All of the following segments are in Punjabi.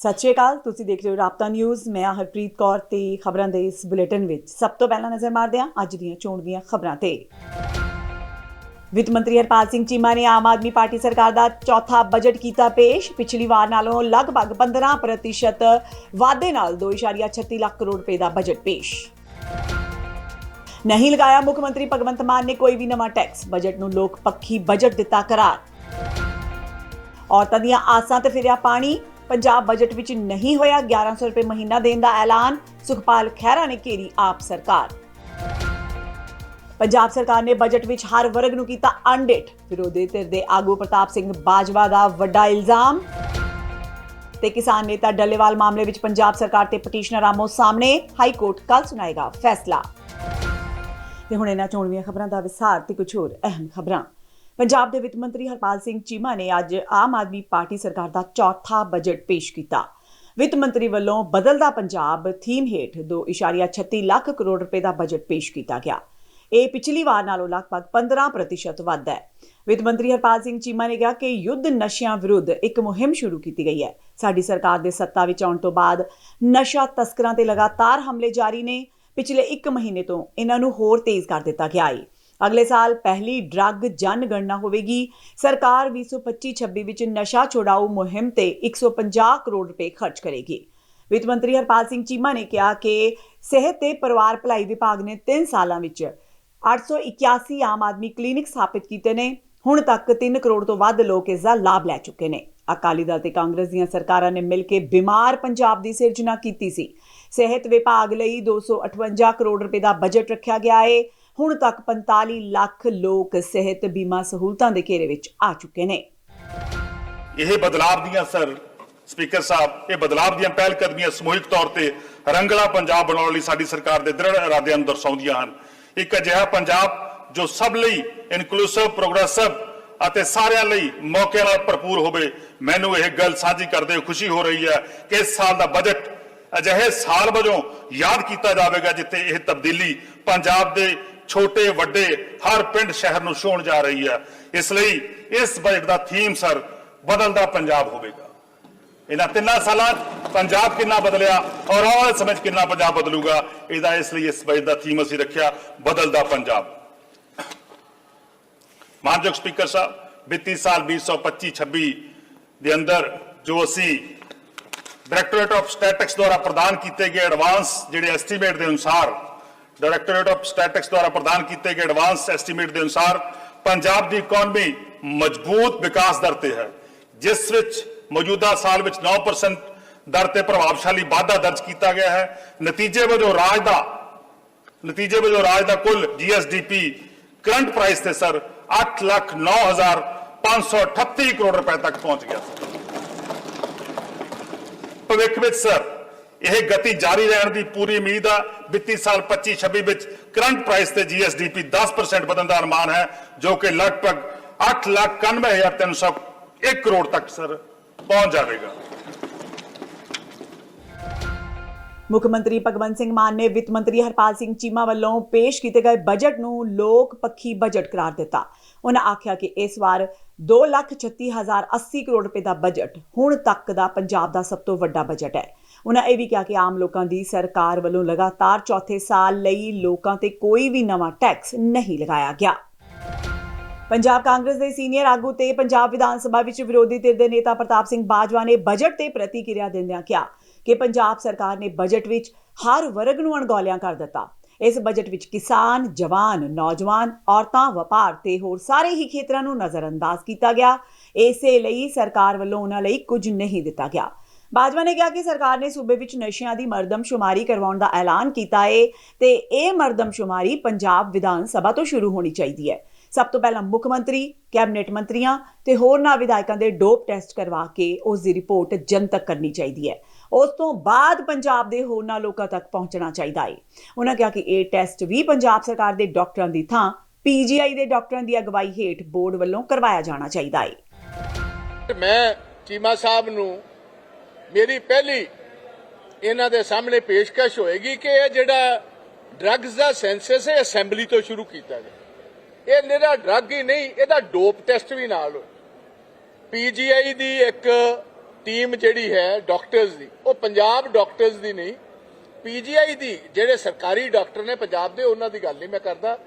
ਸਤਿ ਸ਼੍ਰੀ ਅਕਾਲ, ਤੁਸੀਂ ਦੇਖ ਰਹੇ ਹੋ ਰਾਪਤਾ ਨਿਊਜ਼। ਮੈਂ ਹਰਪ੍ਰੀਤ ਕੌਰ ਤੇ ਖਬਰਾਂ ਦੇ ਇਸ ਬੁਲੇਟਿਨ ਵਿੱਚ ਸਭ ਤੋਂ ਪਹਿਲਾਂ ਨਜ਼ਰ ਮਾਰਦੇ ਹਾਂ ਅੱਜ ਦੀਆਂ ਚੋਣ ਦੀਆਂ ਖਬਰਾਂ ਤੇ। ਵਿੱਤ ਮੰਤਰੀ ਹਰਪਾਲ ਸਿੰਘ ਚੀਮਾ ਨੇ ਆਮ ਆਦਮੀ ਪਾਰਟੀ ਸਰਕਾਰ ਦਾ ਚੌਥਾ ਬਜਟ ਕੀਤਾ ਪੇਸ਼। ਪਿਛਲੀ ਵਾਰ ਨਾਲੋਂ ਲਗਭਗ 15% ਵਾਧੇ ਨਾਲ 2.36 ਲੱਖ ਕਰੋੜ ਰੁਪਏ ਦਾ ਬਜਟ ਪੇਸ਼। ਨਹੀਂ ਲਗਾਇਆ ਮੁੱਖ ਮੰਤਰੀ ਭਗਵੰਤ ਮਾਨ ਨੇ ਕੋਈ ਵੀ ਨਵਾਂ ਟੈਕਸ, ਬਜਟ ਨੂੰ ਲੋਕ ਪੱਖੀ ਬਜਟ ਦਿੱਤਾ ਕਰਾਰ। ਔਰਤਾਂ ਦੀਆਂ ਆਸਾਂ ਤੇ ਫਿਰਿਆ ਪਾਣੀ। ਪੰਜਾਬ ਬਜਟ ਵਿੱਚ ਨਹੀਂ ਹੋਇਆ 1100 ਰੁਪਏ ਮਹੀਨਾ ਦੇਣ ਦਾ ਐਲਾਨ, ਸੁਖਪਾਲ ਖਹਿਰਾ ਨੇ ਘੇਰੀ ਆਪ ਸਰਕਾਰ। ਪੰਜਾਬ ਸਰਕਾਰ ਨੇ ਬਜਟ ਵਿੱਚ ਹਰ ਵਰਗ ਨੂੰ ਕੀਤਾ ਅਣਡਿੱਠ ਵਿਰੋਧੀ ਧਿਰ ਦੇ ਆਗੂ ਪ੍ਰਤਾਪ ਸਿੰਘ ਬਾਜਵਾ ਦਾ ਵੱਡਾ ਇਲਜ਼ਾਮ। ਤੇ ਕਿਸਾਨ ਨੇਤਾ ਡੱਲੇਵਾਲ ਮਾਮਲੇ ਵਿੱਚ ਪੰਜਾਬ ਸਰਕਾਰ ਤੇ ਪਟੀਸ਼ਨਰ ਆਮੋ ਸਾਹਮਣੇ, ਹਾਈ ਕੋਰਟ ਕੱਲ ਸੁਣਾਏਗਾ ਫੈਸਲਾ। ਤੇ ਹੁਣ ਇਹਨਾਂ ਚੋਣਵੀਆਂ ਖਬਰਾਂ ਦਾ ਵਿਸਾਰ ਤੇ ਕੁਝ ਹੋਰ ਅਹਿਮ ਖਬਰਾਂ। ਪੰਜਾਬ ਦੇ ਵਿੱਤ ਮੰਤਰੀ ਹਰਪਾਲ ਸਿੰਘ ਚੀਮਾ ਨੇ ਅੱਜ ਆਮ ਆਦਮੀ ਪਾਰਟੀ ਸਰਕਾਰ ਦਾ ਚੌਥਾ ਬਜਟ ਪੇਸ਼ ਕੀਤਾ। ਵਿੱਤ ਮੰਤਰੀ ਵੱਲੋਂ ਬਦਲਦਾ ਪੰਜਾਬ ਥੀਮ ਹੇਠ 2.36 ਲੱਖ ਕਰੋੜ ਰੁਪਏ ਦਾ ਬਜਟ ਪੇਸ਼ ਕੀਤਾ ਗਿਆ। ਇਹ ਪਿਛਲੀ ਵਾਰ ਨਾਲੋਂ ਲਗਭਗ 15% ਵੱਧ ਹੈ। ਵਿੱਤ ਮੰਤਰੀ ਹਰਪਾਲ ਸਿੰਘ ਚੀਮਾ ਨੇ ਕਿਹਾ ਕਿ ਯੁੱਧ ਨਸ਼ਿਆਂ ਵਿਰੁੱਧ ਇੱਕ ਮੁਹਿੰਮ ਸ਼ੁਰੂ ਕੀਤੀ ਗਈ ਹੈ। ਸਾਡੀ ਸਰਕਾਰ ਦੇ ਸੱਤਾ ਵਿੱਚ ਆਉਣ ਤੋਂ ਬਾਅਦ ਨਸ਼ਾ ਤਸਕਰਾਂ ਤੇ ਲਗਾਤਾਰ ਹਮਲੇ ਜਾਰੀ ਨੇ। ਪਿਛਲੇ 1 ਮਹੀਨੇ ਤੋਂ ਇਹਨਾਂ ਨੂੰ ਹੋਰ ਤੇਜ਼ ਕਰ ਦਿੱਤਾ ਗਿਆ ਹੈ ਅਗਲੇ ਸਾਲ ਪਹਿਲੀ ਡਰੱਗ ਜਨ ਗਣਨਾ ਹੋਵੇਗੀ। ਸਰਕਾਰ 2025-26 ਵਿੱਚ ਨਸ਼ਾ ਛੁਡਾਊ ਮੁਹਿੰਮ ਤੇ 150 ਕਰੋੜ ਰੁਪਏ ਖਰਚ ਕਰੇਗੀ। ਵਿੱਤ ਮੰਤਰੀ ਹਰਪਾਲ ਸਿੰਘ ਚੀਮਾ ਨੇ ਕਿਹਾ ਕਿ ਸਿਹਤ ਤੇ ਪਰਿਵਾਰ ਭਲਾਈ ਵਿਭਾਗ ਨੇ 3 ਸਾਲਾਂ ਵਿੱਚ 881 ਆਮ ਆਦਮੀ ਕਲੀਨਿਕ ਸਥਾਪਿਤ ਕੀਤੇ ਨੇ। ਹੁਣ ਤੱਕ 3 ਕਰੋੜ ਤੋਂ ਵੱਧ ਲੋਕ ਇਸ ਦਾ ਲਾਭ ਲੈ ਚੁੱਕੇ ਨੇ। ਅਕਾਲੀ ਦਲ ਤੇ ਕਾਂਗਰਸ ਦੀਆਂ ਸਰਕਾਰਾਂ ਨੇ ਮਿਲ ਕੇ ਬਿਮਾਰ ਪੰਜਾਬ ਦੀ ਸਿਰਜਣਾ ਕੀਤੀ ਸੀ। ਸਿਹਤ ਵਿਭਾਗ ਲਈ 258 ਕਰੋੜ ਰੁਪਏ ਦਾ ਬਜਟ ਰੱਖਿਆ ਗਿਆ ਹੈ ਹੁਣ ਤੱਕ 45 ਲੱਖ ਲੋਕ ਸਿਹਤ ਬੀਮਾ ਸਹੂਲਤਾਂ ਦੇ ਘੇਰੇ ਵਿੱਚ ਆ ਚੁੱਕੇ ਨੇ। ਇਹ ਬਦਲਾਵ ਦੀਆਂ ਸਰ, ਸਪੀਕਰ ਸਾਹਿਬ, ਇਹ ਬਦਲਾਵ ਦੀਆਂ ਪਹਿਲ ਕਦਮੀਆਂ ਸਮੂਹਿਕ ਤੌਰ ਤੇ ਰੰਗਲਾ ਪੰਜਾਬ ਬਣਾਉਣ ਲਈ ਸਾਡੀ ਸਰਕਾਰ ਦੇ ਦ੍ਰਿੜ ਇਰਾਦਿਆਂ ਨੂੰ ਦਰਸਾਉਂਦੀਆਂ ਹਨ। ਇੱਕ ਅਜਿਹਾ ਪੰਜਾਬ ਜੋ ਸਭ ਲਈ ਇਨਕਲੂਸਿਵ ਪ੍ਰੋਗਰੈਸਿਵ ਅਤੇ ਸਾਰਿਆਂ ਲਈ ਮੌਕਿਆਂ ਨਾਲ ਭਰਪੂਰ ਹੋਵੇ, ਮੈਨੂੰ ਇਹ ਗੱਲ ਸਾਂਝੀ ਕਰਦੇ ਹੋਏ ਖੁਸ਼ੀ ਹੋ ਰਹੀ ਹੈ ਕਿ ਇਸ ਸਾਲ ਦਾ ਬਜਟ ਅਜਿਹੇ ਸਾਲ ਵਜੋਂ ਯਾਦ ਕੀਤਾ ਜਾਵੇਗਾ ਜਿੱਥੇ ਇਹ ਤਬਦੀਲੀ ਪੰਜਾਬ ਦੇ ਛੋਟੇ, ਵੱਡੇ, ਹਰ ਪਿੰਡ, ਸ਼ਹਿਰ ਨੂੰ ਛੋਣ ਜਾ ਰਹੀ ਹੈ। ਇਸ ਲਈ ਇਸ ਬਜਟ ਦਾ ਥੀਮ ਸਰ ਬਦਲਦਾ ਪੰਜਾਬ ਹੋਵੇਗਾ। ਇਹਨਾਂ ਤਿੰਨਾਂ ਸਾਲਾਂ ਪੰਜਾਬ ਕਿੰਨਾ ਬਦਲਿਆ ਔਰ ਆਉਣ ਸਮੇਂ ਕਿੰਨਾ ਪੰਜਾਬ ਬਦਲੂਗਾ, ਇਹਦਾ ਇਸ ਲਈ ਇਸ ਬਜਟ ਦਾ ਥੀਮ ਅਸੀਂ ਰੱਖਿਆ, ਬਦਲਦਾ ਪੰਜਾਬ। ਮਾਨਯੋਗ ਸਪੀਕਰ ਸਾਹਿਬ, ਵਿੱਤੀ ਸਾਲ 2025-26 ਦੇ ਅੰਦਰ ਜੋ ਅਸੀਂ ਡਾਇਰੈਕਟੋਰੇਟ ਆਫ ਸਟੈਟਿਕਸ ਦੁਆਰਾ ਪ੍ਰਦਾਨ ਕੀਤੇ ਗਏ ਐਡਵਾਂਸ ਜਿਹੜੇ ਐਸਟੀਮੇਟ ਦੇ ਅਨੁਸਾਰ ਡਾਇਰੈਕਟੋਰੇਟ ਆਫ ਸਟੈਟਿਕਸ ਦੁਆਰਾ ਪ੍ਰਦਾਨ ਕੀਤੇ ਗਏ ਐਡਵਾਂਸ ਐਸਟੀਮੇਟ ਦੇ ਅਨੁਸਾਰ ਪੰਜਾਬ ਦੀ ਇਕਨੋਮੀ ਮਜ਼ਬੂਤ ਵਿਕਾਸ ਦਰ ਤੇ ਹੈ, ਜਿਸ ਵਿੱਚ ਮੌਜੂਦਾ ਸਾਲ ਵਿੱਚ 9% ਦਰ ਤੇ ਪ੍ਰਭਾਵਸ਼ਾਲੀ ਵਾਧਾ ਦਰਜ ਕੀਤਾ ਗਿਆ ਹੈ। ਨਤੀਜੇ ਵਜੋਂ ਰਾਜ ਦਾ, ਨਤੀਜੇ ਵਜੋਂ ਰਾਜ ਦਾ ਕੁੱਲ ਜੀਐਸਡੀਪੀ ਕਰੰਟ ਪ੍ਰਾਈਸ ਤੇ ਸਰ 8 ਲੱਖ 9538 ਕਰੋੜ ਰੁਪਏ ਤੱਕ ਪਹੁੰਚ ਗਿਆ। ਭਵਿੱਖ ਵਿੱਚ ਸਰ ਇਹ ਗਤੀ ਜਾਰੀ ਰਹਿਣ ਦੀ ਪੂਰੀ ਉਮੀਦ ਆ। ਵਿੱਤੀ ਸਾਲ 25-26 ਵਿੱਚ ਕਰੰਟ ਪ੍ਰਾਈਸ ਤੇ ਜੀਐਸਡੀਪੀ 10% ਵਧਣ ਦਾ ਅਨੁਮਾਨ ਹੈ, ਜੋ ਕਿ ਲਗਭਗ 8 ਲੱਖ 91301 ਕਰੋੜ ਤੱਕ, ਸਰ, ਪਹੁੰਚ ਜਾਵੇਗਾ। ਮੁੱਖ ਮੰਤਰੀ ਭਗਵੰਤ ਸਿੰਘ ਮਾਨ ਨੇ ਵਿੱਤ ਮੰਤਰੀ ਹਰਪਾਲ ਸਿੰਘ ਚੀਮਾ ਵੱਲੋਂ ਪੇਸ਼ ਕੀਤੇ ਗਏ ਬਜਟ ਨੂੰ ਲੋਕ ਪੱਖੀ ਬਜਟ ਕਰਾਰ ਦਿੱਤਾ। ਉਹਨਾਂ ਆਖਿਆ ਕਿ ਇਸ ਵਾਰ 236080 ਕਰੋੜ ਰੁਪਏ ਦਾ ਬਜਟ ਹੁਣ ਤੱਕ ਦਾ ਪੰਜਾਬ ਦਾ ਸਭ ਤੋਂ ਵੱਡਾ ਬਜਟ ਹੈ। ਉਹਨਾਂ ਇਹ ਵੀ ਕਿਹਾ ਕਿ ਆਮ ਲੋਕਾਂ ਦੀ ਸਰਕਾਰ ਵੱਲੋਂ ਲਗਾਤਾਰ ਚੌਥੇ ਸਾਲ ਲਈ ਲੋਕਾਂ ਤੇ ਕੋਈ ਵੀ ਨਵਾਂ ਟੈਕਸ ਨਹੀਂ ਲਗਾਇਆ ਗਿਆ। ਪੰਜਾਬ ਕਾਂਗਰਸ ਦੇ ਸੀਨੀਅਰ ਆਗੂ ਤੇ ਪੰਜਾਬ ਵਿਧਾਨ ਸਭਾ ਵਿੱਚ ਵਿਰੋਧੀ ਧਿਰ ਦੇ ਨੇਤਾ ਪ੍ਰਤਾਪ ਸਿੰਘ ਬਾਜਵਾ ਨੇ ਬਜਟ ਤੇ ਪ੍ਰਤੀਕਿਰਿਆ ਦਿੰਦਿਆਂ ਕਿਹਾ ਕਿ ਪੰਜਾਬ ਸਰਕਾਰ ਨੇ ਬਜਟ ਵਿੱਚ ਹਰ ਵਰਗ ਨੂੰ ਅਣਗੌਲਿਆਂ ਕਰ ਦਿੱਤਾ। ਇਸ ਬਜਟ ਵਿੱਚ ਕਿਸਾਨ, ਜਵਾਨ, ਨੌਜਵਾਨ, ਔਰਤਾਂ, ਵਪਾਰ ਤੇ ਹੋਰ ਸਾਰੇ ਹੀ ਖੇਤਰਾਂ ਨੂੰ ਨਜ਼ਰਅੰਦਾਜ਼ ਕੀਤਾ ਗਿਆ। ਇਸੇ ਲਈ ਸਰਕਾਰ ਵੱਲੋਂ ਉਹਨਾਂ ਲਈ ਕੁਝ ਨਹੀਂ ਦਿੱਤਾ ਗਿਆ। ਬਾਜਵਾ ਨੇ ਕਿਹਾ ਕਿ ਸਰਕਾਰ ਨੇ ਸੂਬੇ ਵਿੱਚ ਨਸ਼ਿਆਂ ਦੀ ਮਰਦਮਸ਼ੁਮਾਰੀ ਕਰਵਾਉਣ ਦਾ ਐਲਾਨ ਕੀਤਾ ਹੈ ਤੇ ਇਹ ਮਰਦਮਸ਼ੁਮਾਰੀ ਪੰਜਾਬ ਵਿਧਾਨ ਸਭਾ ਤੋਂ ਸ਼ੁਰੂ ਹੋਣੀ ਚਾਹੀਦੀ ਹੈ। ਸਭ ਤੋਂ ਪਹਿਲਾਂ ਮੁੱਖ ਮੰਤਰੀ, ਕੈਬਨਿਟ ਮੰਤਰੀਆਂ ਤੇ ਹੋਰਨਾਂ ਵਿਧਾਇਕਾਂ ਦੇ ਡੋਪ ਟੈਸਟ ਕਰਵਾ ਕੇ ਉਸ ਦੀ ਰਿਪੋਰਟ ਜਨਤਕ ਕਰਨੀ ਚਾਹੀਦੀ ਹੈ। ਉਸ ਤੋਂ ਬਾਅਦ ਪੰਜਾਬ ਦੇ ਹੋਰਨਾਂ ਲੋਕਾਂ ਤੱਕ ਪਹੁੰਚਣਾ ਚਾਹੀਦਾ ਹੈ ਉਹਨਾਂ ਕਿਹਾ ਕਿ ਇਹ ਟੈਸਟ ਵੀ ਪੰਜਾਬ ਸਰਕਾਰ ਦੇ ਡਾਕਟਰਾਂ ਦੀ ਥਾਂ ਪੀਜੀਆਈ ਦੇ ਡਾਕਟਰਾਂ ਦੀ ਅਗਵਾਈ ਹੇਠ ਬੋਰਡ ਵੱਲੋਂ ਕਰਵਾਇਆ ਜਾਣਾ ਚਾਹੀਦਾ ਹੈ ਮੈਂ ਚੀਮਾ ਸਾਹਿਬ ਨੂੰ ਮੇਰੀ ਪਹਿਲੀ ਇਹਨਾਂ ਦੇ ਸਾਹਮਣੇ ਪੇਸ਼ਕਸ਼ ਹੋਏਗੀ ਕਿ ਇਹ ਜਿਹੜਾ ਡਰੱਗਸ ਦਾ ਸੈਂਸਸ ਹੈ ਅਸੈਂਬਲੀ ਤੋਂ ਸ਼ੁਰੂ ਕੀਤਾ ਗਿਆ। ਇਹ ਨਿਹਰਾ ਡਰੱਗ ਹੀ ਨਹੀਂ, ਇਹਦਾ ਡੋਪ ਟੈਸਟ ਵੀ ਨਾਲ ਹੋ ਪੀਜੀਆਈ ਦੀ ਇੱਕ ਟੀਮ ਜਿਹੜੀ ਹੈ ਡਾਕਟਰਸ ਦੀ, ਉਹ ਪੰਜਾਬ ਡਾਕਟਰਸ ਦੀ ਨਹੀਂ ਪੀਜੀਆਈ ਦੀ, ਜਿਹੜੇ ਸਰਕਾਰੀ ਡਾਕਟਰ ਨੇ ਪੰਜਾਬ ਦੇ, ਉਹਨਾਂ ਦੀ ਗੱਲ ਨਹੀਂ ਮੈਂ ਕਰਦਾ।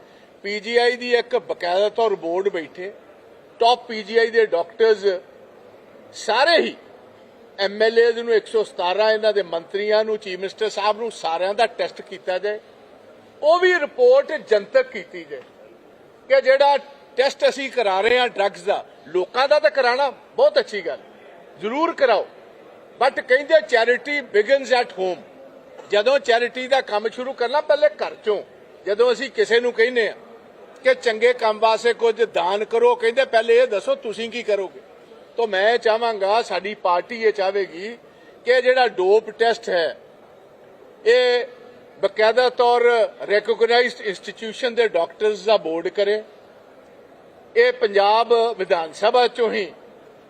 ਪੀਜੀਆਈ ਦੀ ਇੱਕ ਬਕਾਇਦਾ ਤੌਰ ਬੋਰਡ ਬੈਠੇ ਟੌਪ ਪੀਜੀਆਈ ਦੇ ਡਾਕਟਰਸ ਸਾਰੇ ਹੀ ਐਮਐਲਏਜ਼ ਨੂੰ 117 ਇਹਨਾਂ ਦੇ ਮੰਤਰੀਆਂ ਨੂੰ, ਚੀਫ ਮਿਨਿਸਟਰ ਸਾਹਿਬ ਨੂੰ ਸਾਰਿਆਂ ਦਾ ਟੈਸਟ ਕੀਤਾ ਜਾਏ। ਉਹ ਵੀ ਰਿਪੋਰਟ ਜਨਤਕ ਕੀਤੀ ਜਾਏ ਕਿ ਜਿਹੜਾ ਟੈਸਟ ਅਸੀਂ ਕਰਾ ਰਹੇ ਹਾਂ ਡਰੱਗਸ ਦਾ, ਲੋਕਾਂ ਦਾ ਤਾਂ ਕਰਾਣਾ ਬਹੁਤ ਅੱਛੀ ਗੱਲ। ਜ਼ਰੂਰ ਕਰਾਓ। ਬਟ ਕਹਿੰਦੇ ਚੈਰਿਟੀ ਬਿਗਨਸ ਐਟ ਹੋਮ। ਜਦੋਂ ਚੈਰਿਟੀ ਦਾ ਕੰਮ ਸ਼ੁਰੂ ਕਰਨਾ ਪਹਿਲੇ ਘਰ ਚੋਂ, ਜਦੋਂ ਅਸੀਂ ਕਿਸੇ ਨੂੰ ਕਹਿੰਦੇ ਆ ਕਿ ਚੰਗੇ ਕੰਮ ਵਾਸਤੇ ਕੁਝ ਦਾਨ ਕਰੋ, ਕਹਿੰਦੇ ਪਹਿਲੇ ਇਹ ਦੱਸੋ ਤੁਸੀਂ ਕੀ ਕਰੋਗੇ। ਤਾਂ ਮੈਂ ਚਾਹਾਂਗਾ ਸਾਡੀ ਪਾਰਟੀ ਇਹ ਚਾਹੇਗੀ ਕਿ ਜਿਹੜਾ ਡੋਪ ਟੈਸਟ ਹੈ, ਇਹ ਬਕਾਇਦਾ ਤੌਰ ਰੈਕੋਗਨਾਈਜ਼ਡ ਇੰਸਟੀਟਿਊਸ਼ਨ ਦੇ ਡਾਕਟਰਸ ਦਾ ਬੋਰਡ ਕਰੇ। ਇਹ ਪੰਜਾਬ ਵਿਧਾਨ ਸਭਾ ਚੋਂ ਹੀ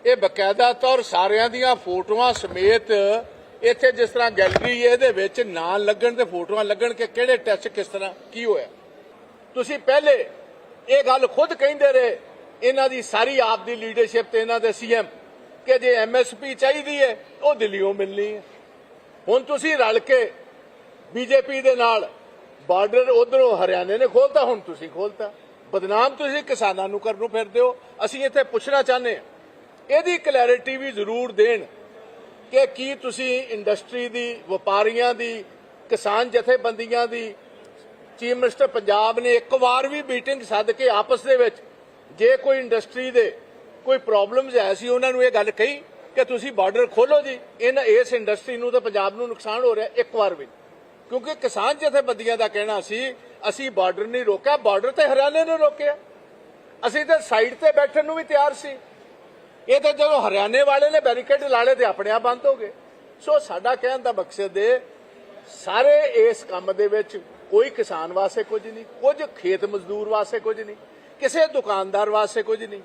ਇਹ ਬਕਾਇਦਾ ਤੌਰ ਸਾਰਿਆਂ ਦੀਆਂ ਫੋਟੋਆਂ ਸਮੇਤ ਇੱਥੇ ਜਿਸ ਤਰ੍ਹਾਂ ਗੈਲਰੀ ਹੈ ਇਹਦੇ ਵਿੱਚ ਨਾਂ ਲੱਗਣ ਤੇ ਫੋਟੋਆਂ ਲੱਗਣ ਕਿ ਕਿਹੜੇ ਟੈਸਟ ਕਿਸ ਤਰ੍ਹਾਂ ਕੀ ਹੋਇਆ। ਤੁਸੀਂ ਪਹਿਲੇ ਇਹ ਗੱਲ ਖੁਦ ਕਹਿੰਦੇ ਰਹੇ ਇਹਨਾਂ ਦੀ ਸਾਰੀ ਆਪ ਦੀ ਲੀਡਰਸ਼ਿਪ ਤੇ ਇਹਨਾਂ ਦੇ ਸੀਐਮ ਕਿ ਜੇ ਐਮਐਸਪੀ ਚਾਹੀਦੀ ਹੈ, ਉਹ ਦਿੱਲੀੋਂ ਮਿਲਣੀ ਹੈ। ਹੁਣ ਤੁਸੀਂ ਰਲ ਕੇ ਬੀਜੇਪੀ ਦੇ ਨਾਲ ਬਾਰਡਰ ਉਧਰੋਂ ਹਰਿਆਣੇ ਨੇ ਖੋਲਤਾ, ਹੁਣ ਤੁਸੀਂ ਖੋਲਤਾ। ਬਦਨਾਮ ਤੁਸੀਂ ਕਿਸਾਨਾਂ ਨੂੰ ਕਰਨ ਨੂੰ ਫਿਰਦੇ ਹੋ। ਅਸੀਂ ਇੱਥੇ ਪੁੱਛਣਾ ਚਾਹੁੰਦੇ ਹਾਂ, ਇਹਦੀ ਕਲੈਰਿਟੀ ਵੀ ਜ਼ਰੂਰ ਦੇਣ ਕਿ ਕੀ ਤੁਸੀਂ ਇੰਡਸਟਰੀ ਦੀ, ਵਪਾਰੀਆਂ ਦੀ, ਕਿਸਾਨ ਜਥੇਬੰਦੀਆਂ ਦੀ, ਚੀਫ ਮਿਨਿਸਟਰ ਪੰਜਾਬ ਨੇ ਇੱਕ ਵਾਰ ਵੀ ਮੀਟਿੰਗ ਸੱਦ ਕੇ ਆਪਸ ਦੇ ਵਿੱਚ ਜੇ ਕੋਈ ਇੰਡਸਟਰੀ ਦੇ ਕੋਈ ਪ੍ਰੋਬਲਮਸ ਹੈ ਸੀ ਉਹਨਾਂ ਨੂੰ ਇਹ ਗੱਲ ਕਹੀ ਕਿ ਤੁਸੀਂ ਬਾਰਡਰ ਖੋਲੋ ਜੀ। ਇਹਨਾਂ, ਇਸ ਇੰਡਸਟਰੀ ਨੂੰ ਤਾਂ ਪੰਜਾਬ ਨੂੰ ਨੁਕਸਾਨ ਹੋ ਰਿਹਾ ਇੱਕ ਵਾਰ ਵੀ ਕਿਉਂਕਿ ਕਿਸਾਨ ਜਥੇਬੰਦੀਆਂ ਦਾ ਕਹਿਣਾ ਸੀ, ਅਸੀਂ ਬਾਰਡਰ ਨਹੀਂ ਰੋਕਿਆ ਬਾਰਡਰ ਤੇ ਹਰਿਆਣੇ ਨੇ ਰੋਕਿਆ। ਅਸੀਂ ਤਾਂ ਸਾਈਡ ਤੇ ਬੈਠਣ ਨੂੰ ਵੀ ਤਿਆਰ ਸੀ। ਇਹ ਤਾਂ ਜਦੋਂ ਹਰਿਆਣੇ ਵਾਲੇ ਨੇ ਬੈਰੀਕੇਡ ਲਾ ਲਏ ਤੇ ਆਪਣੇ ਆਪ ਬੰਦ ਹੋ ਗਏ। ਸੋ ਸਾਡਾ ਕਹਿਣ ਦਾ ਮਕਸਦ ਹੈ ਸਾਰੇ ਇਸ ਕੰਮ ਦੇ ਵਿੱਚ ਕੋਈ ਕਿਸਾਨ ਵਾਸਤੇ ਕੁਝ ਨਹੀਂ, ਕੁਝ ਖੇਤ ਮਜ਼ਦੂਰ ਵਾਸਤੇ ਕੁਝ ਨਹੀਂ। ਕਿਸੇ ਦੁਕਾਨਦਾਰ ਵਾਸਤੇ ਕੁਝ ਨਹੀਂ।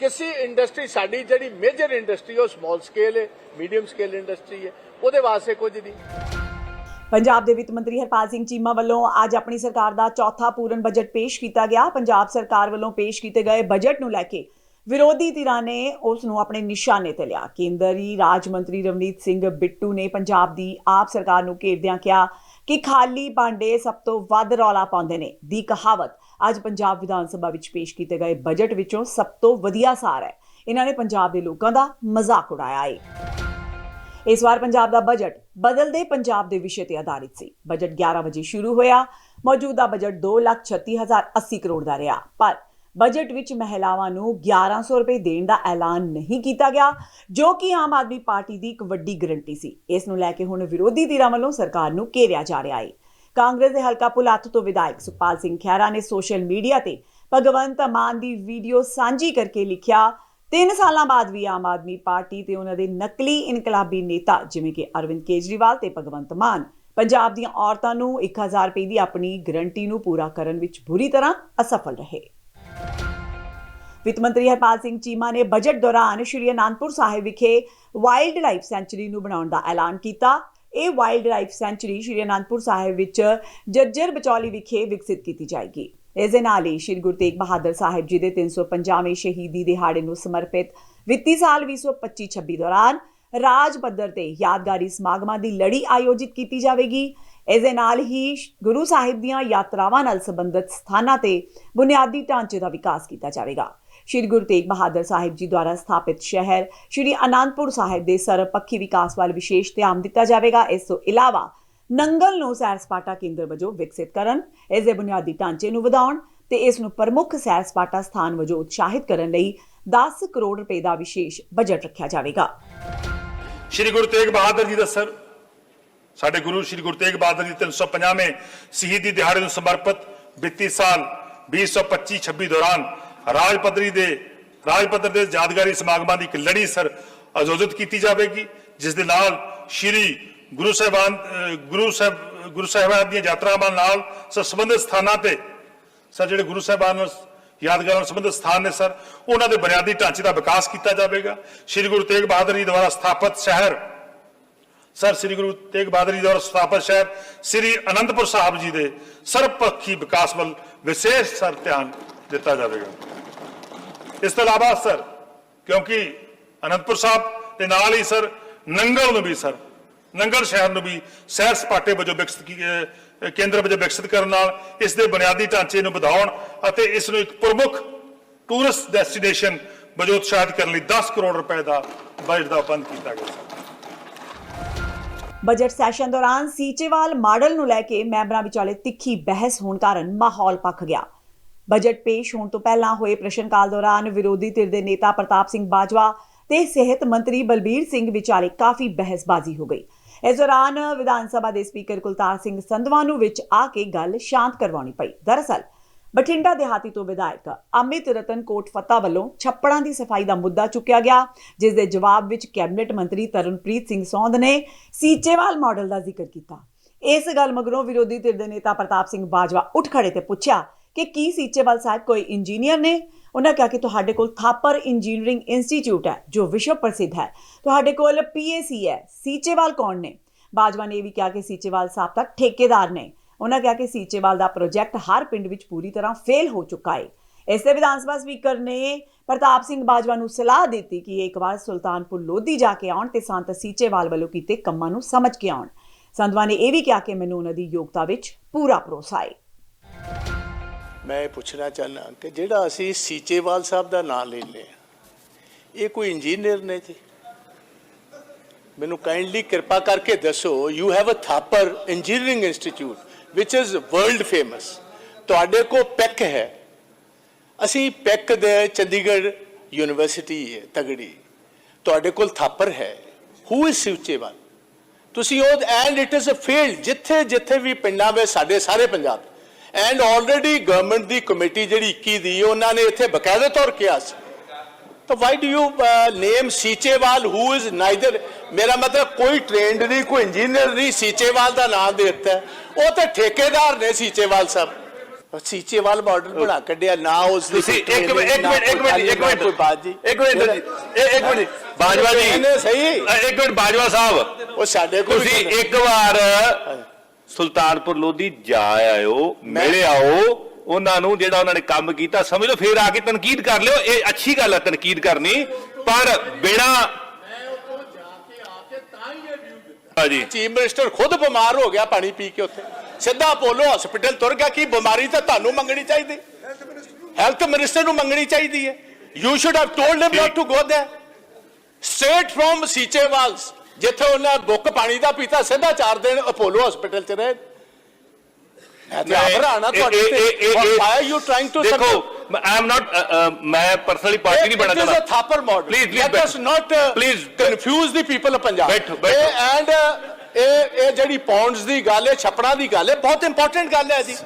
ਕਿਸੇ ਇੰਡਸਟਰੀ ਸਾਡੀ ਜਿਹੜੀ ਮੇਜਰ ਇੰਡਸਟਰੀ ਉਹ ਸਮਾਲ ਸਕੇਲ ਹੈ ਮੀਡੀਅਮ ਸਕੇਲ ਇੰਡਸਟਰੀ ਹੈ, ਉਹਦੇ ਵਾਸਤੇ ਕੁਝ ਨਹੀਂ। ਪੰਜਾਬ ਦੇ ਵਿੱਤ ਮੰਤਰੀ ਹਰਪਾਲ ਸਿੰਘ ਚੀਮਾ ਵੱਲੋਂ ਅੱਜ ਆਪਣੀ ਸਰਕਾਰ ਦਾ ਚੌਥਾ ਪੂਰਨ ਬਜਟ ਪੇਸ਼ ਕੀਤਾ ਗਿਆ। ਪੰਜਾਬ ਸਰਕਾਰ ਵੱਲੋਂ ਪੇਸ਼ ਕੀਤੇ ਗਏ ਬਜਟ ਨੂੰ ਲੈ ਕੇ ਵਿਰੋਧੀ ਧਿਰਾਂ ਨੇ ਉਸ ਨੂੰ ਆਪਣੇ ਨਿਸ਼ਾਨੇ ਤੇ ਲਿਆ। ਕੇਂਦਰੀ ਰਾਜ ਮੰਤਰੀ ਰਵਨੀਤ ਸਿੰਘ ਬਿੱਟੂ ਨੇ ਪੰਜਾਬ ਦੀ ਆਪ ਸਰਕਾਰ ਨੂੰ ਘੇਰਦਿਆਂ ਕਿਹਾ ਕਿ ਖਾਲੀ ਭਾਂਡੇ ਸਭ ਤੋਂ ਵੱਧ ਰੌਲਾ ਪਾਉਂਦੇ ਨੇ। ਦੀ ਕਹਾਵਤ ਅੱਜ ਪੰਜਾਬ ਵਿਧਾਨ ਸਭਾ ਵਿੱਚ ਪੇਸ਼ ਕੀਤੇ ਗਏ ਬਜਟ ਵਿੱਚੋਂ ਸਭ ਤੋਂ ਵਧੀਆ ਸਾਰ ਹੈ। ਇਹਨਾਂ ਨੇ ਪੰਜਾਬ ਦੇ ਲੋਕਾਂ ਦਾ ਮਜ਼ਾਕ ਉਡਾਇਆ ਹੈ ਇਸ ਵਾਰ ਪੰਜਾਬ ਦਾ ਬਜਟ ਬਦਲਦੇ ਪੰਜਾਬ ਦੇ ਵਿਸ਼ੇ ਤੇ ਆਧਾਰਿਤ ਸੀ। ਬਜਟ 11 ਵਜੇ ਸ਼ੁਰੂ ਹੋਇਆ। ਮੌਜੂਦਾ ਬਜਟ 236080 ਕਰੋੜ ਦਾ ਰਿਹਾ। ਪਰ ਬਜਟ ਵਿੱਚ ਮਹਿਲਾਵਾਂ ਨੂੰ 1100 ਰੁਪਏ ਦੇਣ ਦਾ ਐਲਾਨ ਨਹੀਂ ਕੀਤਾ ਗਿਆ, ਜੋ ਕਿ ਆਮ ਆਦਮੀ ਪਾਰਟੀ ਦੀ ਇੱਕ ਵੱਡੀ ਗਰੰਟੀ ਸੀ। ਇਸ ਨੂੰ ਲੈ ਕੇ ਹੁਣ ਵਿਰੋਧੀ ਧਿਰਾਂ ਵੱਲੋਂ ਸਰਕਾਰ ਨੂੰ ਘੇਰਿਆ ਜਾ ਰਿਹਾ ਹੈ ਕਾਂਗਰਸ ਦੇ ਹਲਕਾ ਪੁਲਾਤ ਤੋਂ ਵਿਧਾਇਕ ਸੁਖਪਾਲ ਸਿੰਘ ਖਹਿਰਾ ਨੇ ਸੋਸ਼ਲ ਮੀਡੀਆ ਤੇ ਭਗਵੰਤ ਮਾਨ ਦੀ ਵੀਡੀਓ ਸਾਂਝੀ ਕਰਕੇ ਲਿਖਿਆ, ਤਿੰਨ ਸਾਲਾਂ ਬਾਅਦ ਵੀ ਆਮ ਆਦਮੀ ਪਾਰਟੀ ਤੇ ਉਹਨਾਂ ਦੇ ਨਕਲੀ ਇਨਕਲਾਬੀ ਨੇਤਾ ਜਿਵੇਂ ਕਿ ਅਰਵਿੰਦ ਕੇਜਰੀਵਾਲ ਤੇ ਭਗਵੰਤ ਮਾਨ, ਪੰਜਾਬ ਦੀਆਂ ਔਰਤਾਂ ਨੂੰ 1000 ਰੁਪਏ ਦੀ ਆਪਣੀ ਗਰੰਟੀ ਨੂੰ ਪੂਰਾ ਕਰਨ ਵਿੱਚ ਬੁਰੀ ਤਰ੍ਹਾਂ ਅਸਫਲ ਰਹੇ। ਵਿੱਤ ਮੰਤਰੀ ਹਰਪਾਲ ਸਿੰਘ ਚੀਮਾ ਨੇ ਬਜਟ ਦੌਰਾਨ ਸ਼੍ਰੀ ਅਨੰਦਪੁਰ ਸਾਹਿਬ ਵਿਖੇ ਵਾਈਲਡ ਲਾਈਫ ਸੈਂਚੁਰੀ ਨੂੰ ਬਣਾਉਣ ਦਾ ਐਲਾਨ ਕੀਤਾ। ਇਹ wildlife sanctuary Shri Anandpur Sahib ਵਿੱਚ ਜੱਜਰ ਬਚੌਲੀ ਵਿਖੇ ਵਿਕਸਿਤ ਕੀਤੀ ਜਾਏਗੀ। ਇਸ ਦੇ ਨਾਲ ਹੀ ਸ਼੍ਰੀ ਗੁਰੂ ਤੇਗ ਬਹਾਦਰ ਸਾਹਿਬ ਜੀ ਦੇ 350ਵੇਂ ਸ਼ਹੀਦੀ ਦਿਹਾੜੇ ਨੂੰ ਸਮਰਪਿਤ ਵਿੱਤੀ ਸਾਲ 2025-26 ਦੌਰਾਨ ਰਾਜ ਪੱਧਰ ਤੇ ਯਾਦਗਾਰੀ ਸਮਾਗਮਾਂ ਦੀ ਲੜੀ ਆਯੋਜਿਤ ਕੀਤੀ ਜਾਵੇਗੀ। ਇਸ ਦੇ ਨਾਲ ਹੀ ਗੁਰੂ ਸਾਹਿਬ ਦੀਆਂ ਯਾਤਰਾਵਾਂ ਨਾਲ ਸੰਬੰਧਿਤ ਸਥਾਨਾਂ ਤੇ ਬੁਨਿਆਦੀ ਢਾਂਚੇ ਦਾ ਵਿਕਾਸ ਕੀਤਾ ਜਾਵੇਗਾ। ਸ਼੍ਰੀ ਗੁਰੂ ਤੇਗ ਬਹਾਦਰ ਸਾਹਿਬ ਜੀ ਦੁਆਰਾ ਸਥਾਪਿਤ ਸ਼ਹਿਰ, ਸ਼੍ਰੀ ਅਨੰਦਪੁਰ ਸਾਹਿਬ ਦੇ ਸਰਬਪੱਖੀ ਵਿਕਾਸ ਵੱਲ ਵਿਸ਼ੇਸ਼ ਧਿਆਨ ਦਿੱਤਾ ਜਾਵੇਗਾ। ਇਸ ਤੋਂ ਇਲਾਵਾ ਨੰਗਲ ਨੂੰ ਸੈਰ ਸਪਾਟਾ ਕੇਂਦਰ ਵਜੋਂ ਵਿਕਸਿਤ ਕਰਨ ਇਸ ਦੇ ਬੁਨਿਆਦੀ ਢਾਂਚੇ ਨੂੰ ਵਧਾਉਣ ਤੇ ਇਸ ਨੂੰ ਪ੍ਰਮੁੱਖ ਸੈਰ ਸਪਾਟਾ ਸਥਾਨ ਵਜੋਂ ਉਤਸ਼ਾਹਿਤ ਕਰਨ ਲਈ 10 ਕਰੋੜ ਰੁਪਏ ਦਾ ਵਿਸ਼ੇਸ਼ ਬਜਟ ਰੱਖਿਆ ਜਾਵੇਗਾ। ਸ਼੍ਰੀ ਗੁਰੂ ਤੇਗ ਬਹਾਦਰ ਜੀ ਦਾ ਸਰ ਸਾਡੇ ਗੁਰੂ ਸ਼੍ਰੀ ਗੁਰੂ ਤੇਗ ਬਹਾਦਰ ਜੀ 350ਵੇਂ ਸ਼ਹੀਦੀ ਦਿਹਾੜੇ ਨੂੰ ਸਮਰਪਿਤ, ਵਿੱਤੀ ਸਾਲ 2025-26 ਦੌਰਾਨ ਰਾਜ ਪੱਧਰੀ ਦੇ ਰਾਜ ਪੱਧਰ ਦੇ ਯਾਦਗਾਰੀ ਸਮਾਗਮਾਂ ਦੀ ਇੱਕ ਲੜੀ ਸਰ ਆਯੋਜਿਤ ਕੀਤੀ ਜਾਵੇਗੀ, ਜਿਸ ਦੇ ਨਾਲ ਸ਼੍ਰੀ ਗੁਰੂ ਸਾਹਿਬਾਨ ਗੁਰੂ ਸਾਹਿਬ, ਗੁਰੂ ਸਾਹਿਬਾਨ ਦੀਆਂ ਯਾਤਰਾਵਾਂ ਨਾਲ ਸਰ ਸੰਬੰਧਿਤ ਸਥਾਨਾਂ ਤੇ, ਸਰ ਜਿਹੜੇ ਗੁਰੂ ਸਾਹਿਬਾਨ ਨਾਲ ਯਾਦਗਾਰਾਂ ਨਾਲ ਸੰਬੰਧਿਤ ਸਥਾਨ ਨੇ ਸਰ, ਉਹਨਾਂ ਦੇ ਬੁਨਿਆਦੀ ਢਾਂਚੇ ਦਾ ਵਿਕਾਸ ਕੀਤਾ ਜਾਵੇਗਾ। ਸ਼੍ਰੀ ਗੁਰੂ ਤੇਗ ਬਹਾਦਰ ਜੀ ਦੁਆਰਾ ਸਥਾਪਿਤ ਸ਼ਹਿਰ, ਸਰ ਸ੍ਰੀ ਗੁਰੂ ਤੇਗ ਬਹਾਦਰ ਜੀ ਦੁਆਰਾ ਸਥਾਪਿਤ ਸ਼ਹਿਰ, ਸ੍ਰੀ ਅਨੰਦਪੁਰ ਸਾਹਿਬ ਜੀ ਦੇ ਸਰਬਪੱਖੀ ਵਿਕਾਸ ਵੱਲ ਵਿਸ਼ੇਸ਼ ਸਰ ਧਿਆਨ ਦਿੱਤਾ ਜਾਵੇਗਾ। ਇਸ ਤੋਂ ਇਲਾਵਾ, ਸਰ, ਕਿਉਂਕਿ ਅਨੰਦਪੁਰ ਸਾਹਿਬ ਤੇ ਨਾਲ ਹੀ, ਸਰ, ਨੰਗਲ ਨੂੰ ਵੀ, ਸਰ, ਨੰਗਲ ਸ਼ਹਿਰ ਨੂੰ ਵੀ ਸੈਰ ਸਪਾਟੇ ਵਜੋਂ ਵਿਕਸਿਤ ਕੇਂਦਰ ਵਜੋਂ ਵਿਕਸਿਤ ਕਰਨ ਨਾਲ ਇਸ ਦੇ ਬੁਨਿਆਦੀ ਢਾਂਚੇ ਨੂੰ ਵਧਾਉਣ ਅਤੇ ਇਸ ਨੂੰ ਇੱਕ ਪ੍ਰਮੁੱਖ ਟੂਰਿਸਟ ਡੈਸਟੀਨੇਸ਼ਨ ਵਜੋਂ ਉਤਸ਼ਾਹਿਤ ਕਰਨ ਲਈ 10 ਕਰੋੜ ਰੁਪਏ ਦਾ ਬਜਟ ਦਾ ਬੰਦ ਕੀਤਾ ਗਿਆ, ਸਰ। ਬਜਟ ਸੈਸ਼ਨ ਦੌਰਾਨ ਸੀਚੇਵਾਲ ਮਾਡਲ ਨੂੰ ਲੈ ਕੇ ਮੈਂਬਰਾਂ ਵਿਚਾਲੇ ਤਿੱਖੀ ਬਹਿਸ ਹੋਣ ਕਾਰਨ ਮਾਹੌਲ ਪੱਕ ਗਿਆ। ਬਜਟ ਪੇਸ਼ ਹੋਣ ਤੋਂ ਪਹਿਲਾਂ ਹੋਏ ਪ੍ਰਸ਼ਨ ਕਾਲ ਦੌਰਾਨ ਵਿਰੋਧੀ ਧਿਰ ਦੇ ਨੇਤਾ ਪ੍ਰਤਾਪ ਸਿੰਘ ਬਾਜਵਾ ਤੇ ਸਿਹਤ ਮੰਤਰੀ ਬਲਬੀਰ ਸਿੰਘ ਵਿਚਾਲੇ ਕਾਫੀ ਬਹਿਸਬਾਜ਼ੀ ਹੋ ਗਈ। ਇਸ ਦੌਰਾਨ ਵਿਧਾਨ ਸਭਾ ਦੇ ਸਪੀਕਰ ਕੁਲਤਾਰ ਸਿੰਘ ਸੰਧਵਾ ਨੂੰ ਵਿੱਚ ਆ ਕੇ ਗੱਲ ਸ਼ਾਂਤ ਕਰਵਾਉਣੀ ਪਈ। ਦਰਅਸਲ, ਬਠਿੰਡਾ ਦਿਹਾਤੀ ਤੋਂ ਵਿਧਾਇਕ ਅਮਿਤ ਰਤਨ ਕੋਟ ਫੱਤਾ ਵੱਲੋਂ ਛੱਪੜਾਂ ਦੀ ਸਫ਼ਾਈ ਦਾ ਮੁੱਦਾ ਚੁੱਕਿਆ ਗਿਆ, ਜਿਸ ਦੇ ਜਵਾਬ ਵਿੱਚ ਕੈਬਨਿਟ ਮੰਤਰੀ ਤਰਨਪ੍ਰੀਤ ਸਿੰਘ ਸੌਂਦ ਨੇ ਸੀਚੇਵਾਲ ਮਾਡਲ ਦਾ ਜ਼ਿਕਰ ਕੀਤਾ। ਇਸ ਗੱਲ ਮਗਰੋਂ ਵਿਰੋਧੀ ਧਿਰ ਦੇ ਨੇਤਾ ਪ੍ਰਤਾਪ ਸਿੰਘ ਬਾਜਵਾ ਉੱਠ ਖੜੇ ਤੇ ਪੁੱਛਿਆ ਕਿ ਕੀ ਸੀਚੇਵਾਲ ਸਾਹਿਬ ਕੋਈ ਇੰਜੀਨੀਅਰ ਨੇ? ਉਹਨਾਂ ਕਿਹਾ ਕਿ ਤੁਹਾਡੇ ਕੋਲ ਥਾਪਰ ਇੰਜੀਨੀਅਰਿੰਗ ਇੰਸਟੀਚਿਊਟ ਹੈ, ਜੋ ਵਿਸ਼ਵ ਪ੍ਰਸਿੱਧ ਹੈ। ਤੁਹਾਡੇ ਕੋਲ ਪੀਏਸੀ ਹੈ, ਸੀਚੇਵਾਲ ਕੌਣ ਨੇ? ਬਾਜਵਾ ਨੇ ਇਹ ਵੀ ਕਿਹਾ ਕਿ ਸੀਚੇਵਾਲ ਸਾਹਿਬ ਤਾਂ ਠੇਕੇਦਾਰ ਨੇ। ਉਹਨਾਂ ਕਿਹਾ ਕਿ ਸੀਚੇਵਾਲ ਦਾ ਪ੍ਰੋਜੈਕਟ ਹਰ ਪਿੰਡ ਵਿੱਚ ਪੂਰੀ ਤਰ੍ਹਾਂ ਫੇਲ ਹੋ ਚੁੱਕਾ ਹੈ। ਇਸ ਤੇ ਵਿਧਾਨ ਸਭਾ ਸਪੀਕਰ ਨੇ ਪ੍ਰਤਾਪ ਸਿੰਘ ਬਾਜਵਾ ਨੂੰ ਸਲਾਹ ਦਿੱਤੀ ਕਿ ਇਹ ਇੱਕ ਵਾਰ ਸੁਲਤਾਨਪੁਰ ਲੋਧੀ ਜਾ ਕੇ ਆਉਣ ਤੇ ਸੰਤ ਸੀਚੇਵਾਲ ਵੱਲੋਂ ਕੀਤੇ ਕੰਮਾਂ ਨੂੰ ਸਮਝ ਕੇ ਆਉਣ। ਸੰਧਵਾ ਨੇ ਇਹ ਵੀ ਕਿਹਾ ਕਿ ਮੈਨੂੰ ਉਹਨਾਂ ਦੀ ਯੋਗਤਾ ਵਿੱਚ ਪੂਰਾ ਭਰੋਸਾ ਹੈ। ਮੈਂ ਇਹ ਪੁੱਛਣਾ ਚਾਹੁੰਦਾ ਕਿ ਜਿਹੜਾ ਅਸੀਂ ਸੀਚੇਵਾਲ ਸਾਹਿਬ ਦਾ ਨਾਮ ਲੈ ਲਿਆ, ਇਹ ਕੋਈ ਇੰਜੀਨੀਅਰ ਨੇ ਜੀ? ਮੈਨੂੰ ਕਾਈਂਡਲੀ ਕਿਰਪਾ ਕਰਕੇ ਦੱਸੋ you have a Thapar engineering institute which is world famous ਤੁਹਾਡੇ ਕੋ ਪੈਕ ਹੈ। ਅਸੀਂ ਪੈਕ ਦੇ ਚੰਡੀਗੜ੍ਹ ਯੂਨੀਵਰਸਿਟੀ ਹੈ, ਤਗੜੀ। ਤੁਹਾਡੇ ਕੋਲ ਥਾਪਰ ਹੈ। Who is Seechewal? ਤੁਸੀਂ ਉਹ and it is a field ਜਿੱਥੇ ਜਿੱਥੇ ਵੀ ਪਿੰਡਾਂ ਵਿੱਚ ਸਾਡੇ ਸਾਰੇ ਪੰਜਾਬ ਐਂਡ ਆਲਰੇਡੀ ਗਵਰਨਮੈਂਟ ਦੀ ਕਮੇਟੀ ਜਿਹੜੀ 21 ਦੀ ਉਹਨਾਂ ਨੇ ਇੱਥੇ ਬਕਾਇਦੇ ਤੌਰ ਕਿਹਾ ਸੀ। ਤਾਂ why do you name Seechewal? Who is neither ਮੇਰਾ ਮਤਲਬ ਕੋਈ ਟ੍ਰੇਨਡ ਨਹੀਂ ਕੋਈ ਇੰਜੀਨੀਅਰ ਨਹੀਂ ਸੀਚੇਵਾਲ ਦਾ ਨਾਮ ਦੇ ਦਿੱਤਾ। ਉਹ ਤਾਂ ਠੇਕੇਦਾਰ ਨੇ ਸੀਚੇਵਾਲ ਸਾਹਿਬ। ਸੀਚੇਵਾਲ ਮਾਡਲ ਬਣਾ ਕੱਢਿਆ ਨਾ ਉਸ ਦੀ ਇੱਕ ਮਿੰਟ ਇੱਕ ਮਿੰਟ ਇੱਕ ਮਿੰਟ ਇੱਕ ਮਿੰਟ। ਕੋਈ ਬਾਤ ਜੀ ਇੱਕ ਮਿੰਟ ਜੀ ਇਹ ਇੱਕ ਮਿੰਟ। ਬਾਜਵਾ ਜੀ ਸਹੀ। ਇੱਕ ਮਿੰਟ ਬਾਜਵਾ ਸਾਹਿਬ। ਉਹ ਸਾਡੇ ਕੋਲ ਤੁਸੀਂ। ਇੱਕ ਵਾਰ ਸੁਲਤਾਨਪੁਰ ਲੋਧੀ ਜਾ ਆਇਓ ਮਿਲ ਆਓ ਉਹਨਾਂ ਨੂੰ ਜਿਹੜਾ ਉਹਨਾਂ ਨੇ ਕੰਮ ਕੀਤਾ ਸਮਝ ਲਓ ਫੇਰ ਆ ਕੇ ਤਨਕੀਦ ਕਰ ਲਿਓ ਇਹ ਅੱਛੀ ਗੱਲ ਹੈ ਤਨਕੀਦ ਕਰਨੀ ਪਰ ਬਿਨਾ ਹਾਂਜੀ। ਚੀਫ ਮਿਨਿਸਟਰ ਖੁਦ ਬਿਮਾਰ ਹੋ ਗਿਆ ਪਾਣੀ ਪੀ ਕੇ ਉੱਥੇ। ਸਿੱਧਾ ਅਪੋਲੋ ਹਸਪੀਟਲ ਤੁਰ ਗਿਆ ਕੀ ਬਿਮਾਰੀ ਤਾਂ ਤੁਹਾਨੂੰ ਮੰਗਣੀ ਚਾਹੀਦੀ? ਹੈਲਥ ਮਿਨਿਸਟਰ ਨੂੰ ਮੰਗਣੀ ਚਾਹੀਦੀ ਹੈ। You should have told him not to go there. Straight from Seechewal's ਜਿੱਥੇ ਉਹਨਾਂ ਬੁੱਕ ਪਾਣੀ ਦਾ ਪੀਤਾ ਸਿੱਧਾ ਚਾਰ ਦਿਨ ਅਪੋਲੋ ਹਸਪੀਟਲ ਚ ਰਹੇ ਮੈਂ ਤੇ ਆਭਰਾਣਾ ਤੁਹਾਡੇ ਤੇ ਵਾਈ ਯੂ ਟ੍ਰਾਈਂਗ ਟੂ ਦੇਖੋ ਆਈ ਐਮ ਨਾਟ ਮੈਂ ਪਰਸਨਲੀ ਪਾਰਟੀ ਨਹੀਂ ਬਣਾ It is a ਚਾਹੁੰਦਾ thapper model. Please, please, Let us bੈਠੋ। not uh, Please, confuse the people of Punjab. ਬੈਠੋ, ਬੈਠੋ। uh, ਇਹ ਇਹ ਜਿਹੜੀ ਪੌਂਡਸ ਦੀ ਗੱਲ ਹੈ ਛਪੜਾ ਦੀ ਗੱਲ ਹੈ ਬਹੁਤ ਇੰਪੋਰਟੈਂਟ ਗੱਲ ਹੈ ਜੀ